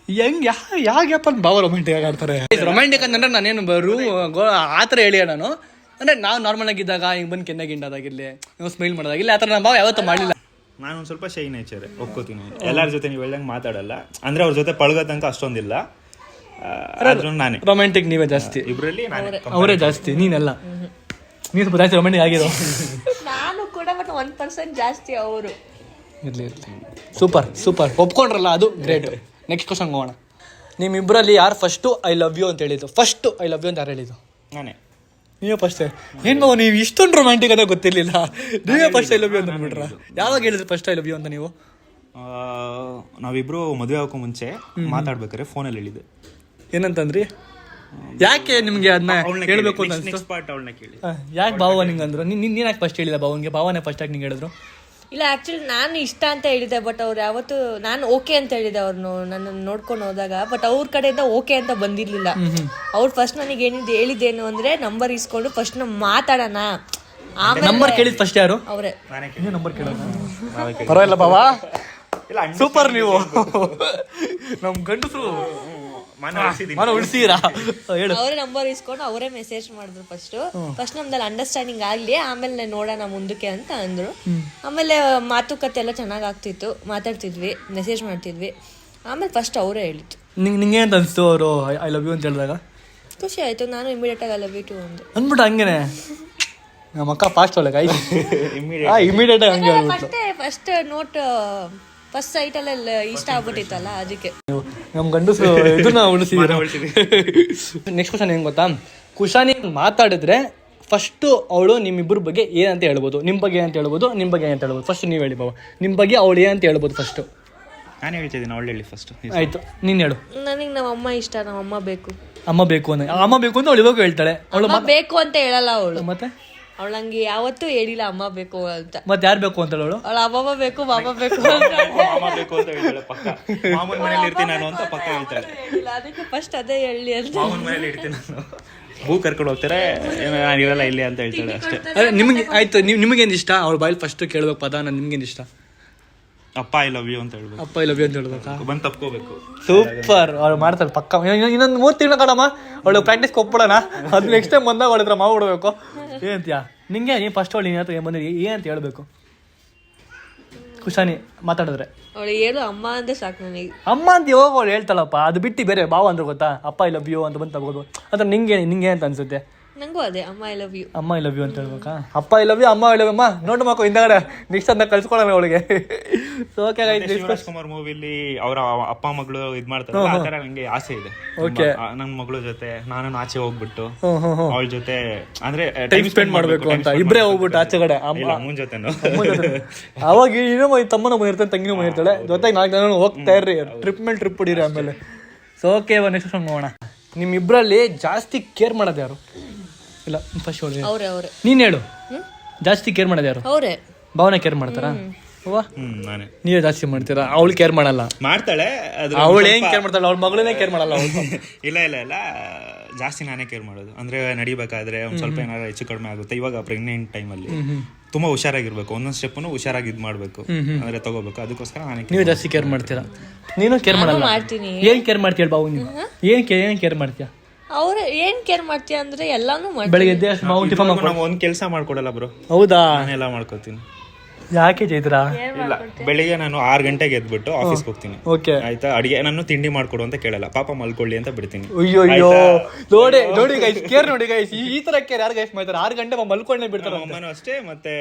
ಹೆಂಗ್ ಯಾ ಯಾವ ಬಾವ ರೊಮ್ಯಾಂಟಿಕ್ ಆಗಿ ಆಡ್ತಾರೆ. ರೊಮ್ಯಾಂಟಿಕ್ ಅಂತಂದ್ರೆ ನಾನೇನು ಬರು ಗೋ- ಆ ಥರ ಹೇಳಿ ನಾನು. ಅಂದ್ರೆ ನಾವು ನಾರ್ಮಲ್ ಆಗಿದ್ದಾಗ ಹಿಂಗೆ ಬಂದು ಕೆನ್ನ ಗಿಂಡಾದಾಗಿರ್ಲಿ ನೀವು ಸ್ಮೈಲ್ ಮಾಡೋದಾಗಿಲ್ಲ ಆ ಥರ ನಮ್ಮ ಬಾವ ಯಾವತ್ತೂ ಮಾಡಲಿಲ್ಲ. ನಾನು ಒಂದು ಸ್ವಲ್ಪ ಶೈ ನೇಚರ್ ಒಪ್ಕೋತೀನಿ. ಎಲ್ಲರ ಜೊತೆ ನೀವು ಹೇಳ್ದಂಗೆ ಮಾತಾಡಲ್ಲ. ಅಂದ್ರೆ ಅವ್ರ ಜೊತೆ ಪಳಗೋ ತನಕ ಅಷ್ಟೊಂದಿಲ್ಲ. ನಾನೇ. ರೊಮ್ಯಾಂಟಿಕ್ ನೀವೇ ಜಾಸ್ತಿ. ಇಬ್ರಲ್ಲಿ ನಾನೇ ಅವರೇ. ಜಾಸ್ತಿ ನೀನೆಲ್ಲ. ನೀನು ಸ್ವಲ್ಪ ಜಾಸ್ತಿ ರೊಮ್ಯಾಂಟಿಕ್ ಆಗಿರೋ. ನಾನು ಕೂಡ ಬಟ್ ಒನ್ ಪರ್ಸೆಂಟ್ ಜಾಸ್ತಿ ಅವರು. ಇರಲಿ ಇರಲಿ. Super super. ಒಪ್ಕೊಂಡ್ರಲ್ಲ ಅದು ಗ್ರೇಟ್ ನೆಕ್ಸ್ಟ್ ಕ್ವಶನ್ ಹೋಗೋಣ ನಿಮ್ಮಿಬ್ಬರಲ್ಲಿ ಯಾರು ಫಸ್ಟು ಐ ಲವ್ ಯು ಅಂತ ಹೇಳಿದ್ದು? ಫಸ್ಟು ಐ ಲವ್ ಯು ಅಂತ ಯಾರು ಹೇಳಿದ್ದು? ನಾನೇ. ನೀವೇ ಫಸ್ಟ್ ಏನು ಬಾವು ನೀವು ಇಷ್ಟೊಂದು ರೊಮ್ಯಾಂಟಿಕ್ ಅಂತ ಗೊತ್ತಿರಲಿಲ್ಲ. ನೀವೇ ಫಸ್ಟ್ ಐ ಲವ್ ಯು ಅಂತ ಅಂದ್ಬಿಟ್ರ ಯಾವಾಗ ಹೇಳಿದ್ರು ಫಸ್ಟ್ ಐ ಲವ್ ಯು ಅಂತ ನೀವು? ಆ, ನಾವಿಬ್ರು ಮದುವೆ ಆಗೋಕೆ ಮುಂಚೆ ಮಾತಾಡ್ಬೇಕಾದ್ರೆ ಫೋನಲ್ಲಿ ಹೇಳಿದ್ದು. ಏನಂತಂದ್ರಿ? ಯಾಕೆ ನಿಮ್ಗೆ ಅದನ್ನ ಹೇಳ್ಬೇಕು ಅಂತ ಯಾಕೆ ಭಾವ ನಿಂಗೆ ಅಂದ್ರು ನೀನು ಯಾಕೆ ಫಸ್ಟ್ ಹೇಳಿದ ಭಾವನ್ಗೆ ಭಾವನೆ ಫಸ್ಟ್ ಆಗಿ ನಿಂಗೆ ಹೇಳಿದ್ರು? ಇಲ್ಲ ಆ್ಯಕ್ಚುಲಿ ನಾನು ಇಷ್ಟ ಅಂತ ಹೇಳಿದೆ ಬಟ್ ಅವ್ರು ಯಾವತ್ತು ನಾನು ಓಕೆ ಅಂತ ಹೇಳಿದೆ ಅವ್ರನ್ನು ನನ್ನ ನೋಡ್ಕೊಂಡು ಹೋದಾಗ ಬಟ್ ಅವ್ರ ಕಡೆಯಿಂದ ಓಕೆ ಅಂತ ಬಂದಿರಲಿಲ್ಲ. ಅವ್ರು ಫಸ್ಟ್ ನನಗೆ ಏನಿದ್ದು ಹೇಳಿದ್ದೇನು ಅಂದರೆ ನಂಬರ್ ಇಸ್ಕೊಂಡು ಫಸ್ಟ್ ನಾವು ಮಾತಾಡೋಣ. ನಂಬರ್ ಕೇಳಿದ್ ಫಸ್ಟ್ ಯಾರು? ಅವರೇ. ನಂಬರ್ ಕೇಳೋಣ ಪರವಾಗಿಲ್ಲ ಬಾವಾ. ಇಲ್ಲ ಸೂಪರ್ ನೀವು. ನಮ್ ಗಂಡಸರು ಮನೆ ಉಳಿಸಿದೀರಾ? ಹೇಳು. ಅವರೇ ನಂಬರ್ ಇಸ್ಕೊಂಡು ಅವರೇ ಮೆಸೇಜ್ ಮಾಡಿದ್ರು ಫಸ್ಟ್ ಫಸ್ಟ್ ನಮ್ದಲ್ಲಿ ಅಂಡರ್ಸ್ಟ್ಯಾಂಡಿಂಗ್ ಆಗ್ಲಿ ಆಮೇಲೆ ನೋಡೋಣ ಮುಂದಕ್ಕೆ ಅಂತ ಅಂದ್ರು. ಆಮೇಲೆ ಮಾತುಕತೆ ಎಲ್ಲ ಚೆನ್ನಾಗ್ ಆಗ್ತಿತ್ತು ಮಾತಾಡ್ತಿದ್ವಿ ಮೆಸೇಜ್ ಮಾಡ್ತಿದ್ವಿ. ಆಮೇಲೆ ಫಸ್ಟ್ ಅವರೇ ಹೇಳಿತ್ತು ನಿಂಗೆ ನಿಂಗೆ ಅಂತ ಅನ್ಸ್ತು ಅವರು ಐ ಲವ್ ಯು ಅಂತ ಹೇಳಿದಾಗ? ಖುಷಿ ಆಯ್ತು ನಾನು ಇಮಿಡಿಯೇಟ್ ಆಗಿ ಲವ್ ಯು ಅಂದೆ. ಅಂದ್ಬಿಟ್ಟು ಹಂಗೇನೆ? ನಮ್ಮ ಅಕ್ಕ ಫಾಸ್ಟ್ ಒಳಗೆ ಆಯ್ತು. ಇಮಿಡಿಯೇಟ್ ಆಗಿ ಹಂಗೆ ಫಸ್ಟ್ ನೋಟ್ ಫಸ್ಟ್ ಸೈಟಲ್ಲಿ ಇಷ್ಟ ಆಗ್ಬಿಟ್ಟಿತ್ತಲ್ಲ ಅದಕ್ಕೆ. ನೀವು ನಮ್ಮ ಗಂಡಸರು ಇದನ್ನ ಉಳಿಸಿದ್ದೀರಾ ನೆಕ್ಸ್ಟ್ ಕ್ವಶನ್ ಏನು ಗೊತ್ತಾ? ಕುಶಾನಿ ಮಾತಾಡಿದ್ರೆ ಫಸ್ಟು ಅವಳು ನಿಮ್ಮಿಬ್ಬರ ಬಗ್ಗೆ ಏನಂತ ಹೇಳ್ಬೋದು. ನಿಮ್ಮ ಬಗ್ಗೆ ಏನಂತ ಹೇಳ್ಬೋದು ನಿಮ್ಮ ಬಗ್ಗೆ ಏನಂತ ಹೇಳ್ಬೋದು. ಫಸ್ಟ್ ನೀವು ಹೇಳಿ ಬಾಬಾ ನಿಮ್ಮ ಬಗ್ಗೆ ಅವಳು ಏನಂತ ಹೇಳ್ಬೋದು ಫಸ್ಟು ನಾನು ಹೇಳ್ತಿದ್ದೀನಿ ಅವಳು ಹೇಳಿ ಫಸ್ಟ್ ಆಯ್ತು ನೀನು ಹೇಳು. ನನಗೆ ನಮ್ಮ ಅಮ್ಮ ಇಷ್ಟ ನಮ್ಮ ಅಮ್ಮ ಬೇಕು. ಅಮ್ಮ ಬೇಕು ಅಂತ ಅಮ್ಮ ಬೇಕು ಅಂತ ಅವಳು ಇವಾಗ ಹೇಳ್ತಾಳೆ ಅವಳು ಅಮ್ಮ ಬೇಕು ಅಂತ ಹೇಳಲ್ಲ ಅವಳು. ಮತ್ತೆ? ಅವಳು ನಂಗೆ ಯಾವತ್ತೂ ಹೇಳಿಲ್ಲ ಅಮ್ಮ ಬೇಕು ಅಂತ. ಮತ್ತೆ ಯಾರು ಬೇಕು ಅಂತ ಅವಳು ಅವಳು ಅಮ್ಮಮ್ಮ ಬೇಕು ಮಾಮ ಬೇಕು ಅಂತ. ಮಾಮ ಬೇಕು ಅಂತ ಹೇಳ್ತಾಳೆ ಪಕ್ಕ. ಮಾಮನ ಮನೇಲಿ ಇರ್ತೀನಿ ನಾನು ಅಂತ ಪಕ್ಕ ಹೇಳ್ತಾಳೆ. ಹೇಳಿಲ್ಲ ಅದಕ್ಕೆ ಫಸ್ಟ್ ಅದೇ ಹೇಳಿ ಅಂತ. ಮಾಮನ ಮನೇಲಿ ಇರ್ತೀನಿ ನಾನು. ಬೂ ಕರ್ಕೊಂಡು ಹೋಗ್ತಾರೆ ಏನು ನಾನು ಇರಲ್ಲ ಇಲ್ಲಿ ಅಂತ ಹೇಳ್ತಾಳೆ ಅಷ್ಟೇ. ಅದೇ ನಿಮಗೆ ಆಯ್ತು ನೀವು ನಿಮಗೇನು ಇಷ್ಟ? ಅವ್ಳ ಬಾಯಲ್ಲಿ ಫಸ್ಟ್ ಕೇಳ್ಬೇಕು ಪದ ನಾನು ನಿಮ್ಗೇನು ಇಷ್ಟ? ಅಪ್ಪ ಐ ಲವ್ ಯು ಅಂತ ಹೇಳ್ಬೇಕು. ಅಪ್ಪ ಇಲ್ಲ ಅಂತ ಹೇಳ್ಬೇಕಾ? ಬಂದು ತಪ್ಕೋಬೇಕು. ಸೂಪರ್ ಅವ್ಳು ಮಾಡ್ತಾಳೆ ಪಕ್ಕ. ಇನ್ನೊಂದು ಮೂರು ತಿಂಗಳು ಕಡಮ್ಮ ಅವಳು ಪ್ರಾಕ್ಟೀಸ್ ಕೊಟ್ಬಿಡೋಣ ಅದು ನೆಕ್ಸ್ಟ್ ಟೈಮ್ ಬಂದಾಗ ಅವಳ ಹತ್ರ ಮಾಡ್ಬಿಡ್ಬೇಕು ಏನಂತೀಯ? ನಿಂಗೆ ನೀನು ಫಸ್ಟ್ ಅವಳು ನೀನು ಏನು ಬಂದಿರಿ ಏನಂತ ಹೇಳ್ಬೇಕು? ಖುಷಾನಿ ಮಾತಾಡಿದ್ರೆ. ಅವಳು ಹೇಳು ಅಮ್ಮ ಅಂದ್ರೆ ಸಾಕು ನನಗೆ. ಅಮ್ಮ ಅಂತ ಯಾವಾಗ ಅವಳು ಹೇಳ್ತಾಳಪ್ಪ? ಅದು ಬಿಟ್ಟು ಬೇರೆ ಬಾವ ಅಂದ್ರೆ ಗೊತ್ತಾ? ಅಪ್ಪ ಐ ಲವ್ ಯು ಅಂತ ಬಂದು ತಗೋದು ಅದ್ರ ನಿಂಗೆ ನಿಂಗೆ ಅಂತ ಅನ್ಸುತ್ತೆ. ನಂಗೂ ಅದೇ ಅಮ್ಮ ಐ ಲವ್ ಯು ಅಮ್ಮ ಐ ಲವ್ ಯು ಅಂತ ಹೇಳ್ಬೇಕಾ? ಅಪ್ಪ ಐ ಲವ್ ಯು ಅಮ್ಮ ಐ ಲವ್ ಅಮ್ಮ. ನೋಡು ಮಕ್ಕಳು ಹಿಂದಗಡೆ. ನೆಕ್ಸ್ಟ್ ಅದನ್ನ ಕಳ್ಸ್ಕೊಳ್ಳೋಣ ಅವಳಿಗೆ. ಓಕೆ ಶಿವರಾಜ್ ಕುಮಾರ್ ಮೂವಿಲಿ ಅವರ ಅಪ್ಪ ಮಗಳು ಇದ್ ಮಾಡ್ತಾರೆ. ಆ ತರ ನಂಗೆ ಆಸೆ ಇದೆ. ಓಕೆ ನನ್ನ ನನ್ ಮಗಳ ಜೊತೆ ನಾನು ಆಚೆ ಹೋಗ್ಬಿಟ್ಟು ಅವಳ ಜೊತೆ ಅಂದ್ರೆ ಟೈಮ್ ಸ್ಪೆಂಡ್ ಮಾಡಬೇಕು ಅಂತ. ಇಬ್ರೇ ಹೋಗ್ಬಿಟ್ಟು ಆಚೆ ಕಡೆ ಅಮ್ಮನ್ ಜೊತೆನು. ಅವಾಗ ಏನೋ ಮೈ ತಮ್ಮನ ಮನೆ ಇರ್ತಾನೆ ತಂಗಿನೂ ಮನೆ ಇರ್ತಾಳೆ ಜೊತೆಗೆ ನಾಲ್ಕು ಜನ ಹೋಗ್ತಾ ಇರ್ರಿ. ಟ್ರಿಪ್ ಮೇಲೆ ಟ್ರಿಪ್ ಹೊಡೀರಿ ಆಮೇಲೆ. ಸೊ ಓಕೆ ನೆಕ್ಸ್ಟ್ ನೋಡೋಣ. ನಿಮ್ಮಿಬ್ಬರಲ್ಲಿ ಜಾಸ್ತಿ ಕೇರ್ ಮಾಡೋದು ಯಾರು? ಇಲ್ಲ ಫಸ್ಟ್ ಹೇಳಿ. ಅವ್ರೆ ಅವ್ರೆ. ನೀನು ಹೇಳು. ಜಾಸ್ತಿ ಕೇರ್ ಮಾಡೋದು ಯಾರು? ಅವ್ರೆ. ಭಾವನೆ ಕೇರ್ ಮಾಡ್ತಾರಾ? ಅವ್ವ? ನಾನೇ. ನೀವೇ ಜಾಸ್ತಿ ಮಾಡ್ತೀರಾ? ಅವಳು ಕೇರ್ ಮಾಡಲ್ಲ. ಮಾಡ್ತಾಳೆ ಅವಳು ಏನ್ ಕೇರ್ ಮಾಡ್ತಾಳೆ? ಅವಳ ಮಗಳನ್ನೇ ಕೇರ್ ಮಾಡಲ್ಲ ಅವಳು (laughs) ಇಲ್ಲ ಇಲ್ಲ ಇಲ್ಲ. ಜಾಸ್ತಿ ನಾನೇ ಕೇರ್ ಮಾಡೋದು. ಅಂದ್ರೆ ನಡಿಬೇಕಾದ್ರೆ ಒಂದ್ ಸ್ವಲ್ಪ ಏನಾದ್ರು ಹೆಚ್ಚು ಕಡಿಮೆ ಆಗುತ್ತೆ. ಇವಾಗ ಪ್ರೆಗ್ನೆಂಟ್ ಟೈಮಲ್ಲಿ ತುಂಬಾ ಹುಷಾರಾಗಿರ್ಬೇಕು. ಒಂದೊಂದ್ ಸ್ಟೆಪ್ನು ಹುಷಾರಾಗಿ ಇದ್ ಮಾಡ್ಬೇಕು. ಅಂದ್ರೆ ತಗೋಬೇಕು. ಅದಕ್ಕೋಸ್ಕರ ನೀವು ನೀವೇ ಜಾಸ್ತಿ ಕೇರ್ ಮಾಡ್ತೀರಾ? ನೀನು ಕೇರ್ ಮಾಡಲ್ಲ. ಮಾಡ್ತೀನಿ. ಏನ್ ಕೇರ್ ಮಾಡ್ತೀಯ ಬಾವು ನೀವು ಏನ್ ಕೇರ್ ಏನ್ ಕೇರ್ ಮಾಡ್ತೀಯ? ಅವ್ರೆ ಏನ್ ಕೇರ್ ಮಾಡ್ತೀಯ ಅಂದ್ರೆ ಎಲ್ಲಾನು ಮಾಡ್ತೀನಿ. ಬೆಳಿಗ್ಗೆ ಎದ್ದೆ ಅಷ್ಟು ಮಾವು ಟಿಫನ್ ಇವಾಗ ನಾವು ಒಂದ್ ಕೆಲಸ ಮಾಡ್ಕೊಡಲ್ಲ ಬ್ರೋ. ಹೌದಾ? ನಾನೆಲ್ಲ ಮಾಡ್ಕೋತೀನಿ. ಯಾಕೆ ಚೈತ್ರ ಇಲ್ಲ ಬೆಳಿಗ್ಗೆ ನಾನು ಆರು ಗಂಟೆಗೆ ಎದ್ಬಿಟ್ಟು ಆಫೀಸ್ಗೆ ಹೋಗ್ತೀನಿ. ಓಕೆ. ಆಯ್ತಾ? ಅಡಿಗೆ ನಾನು ತಿಂಡಿ ಮಾಡ್ಕೊಡು ಅಂತ ಕೇಳಲ್ಲ. ಪಾಪ ಮಲ್ಕೊಳ್ಳಿ ಅಂತ ಬಿಡ್ತೀನಿ. ಅಯ್ಯೋ ಅಯ್ಯೋ. ನೋಡಿ ನೋಡಿ ಗೈಸ್ ಕೇರ್ ನೋಡಿ ಗೈಸ್ ಈ ತರ ಕೇರ್ ಯಾರು ಗೈಸ್ ಮಾಡ್ತಾರೆ? ಆರು ಗಂಟೆ ಮಲ್ಕೊಂಡೆ ಬಿಡ್ತಾರೆ ಅಮ್ಮನೂ ಅಷ್ಟೇ ಮತ್ತೆ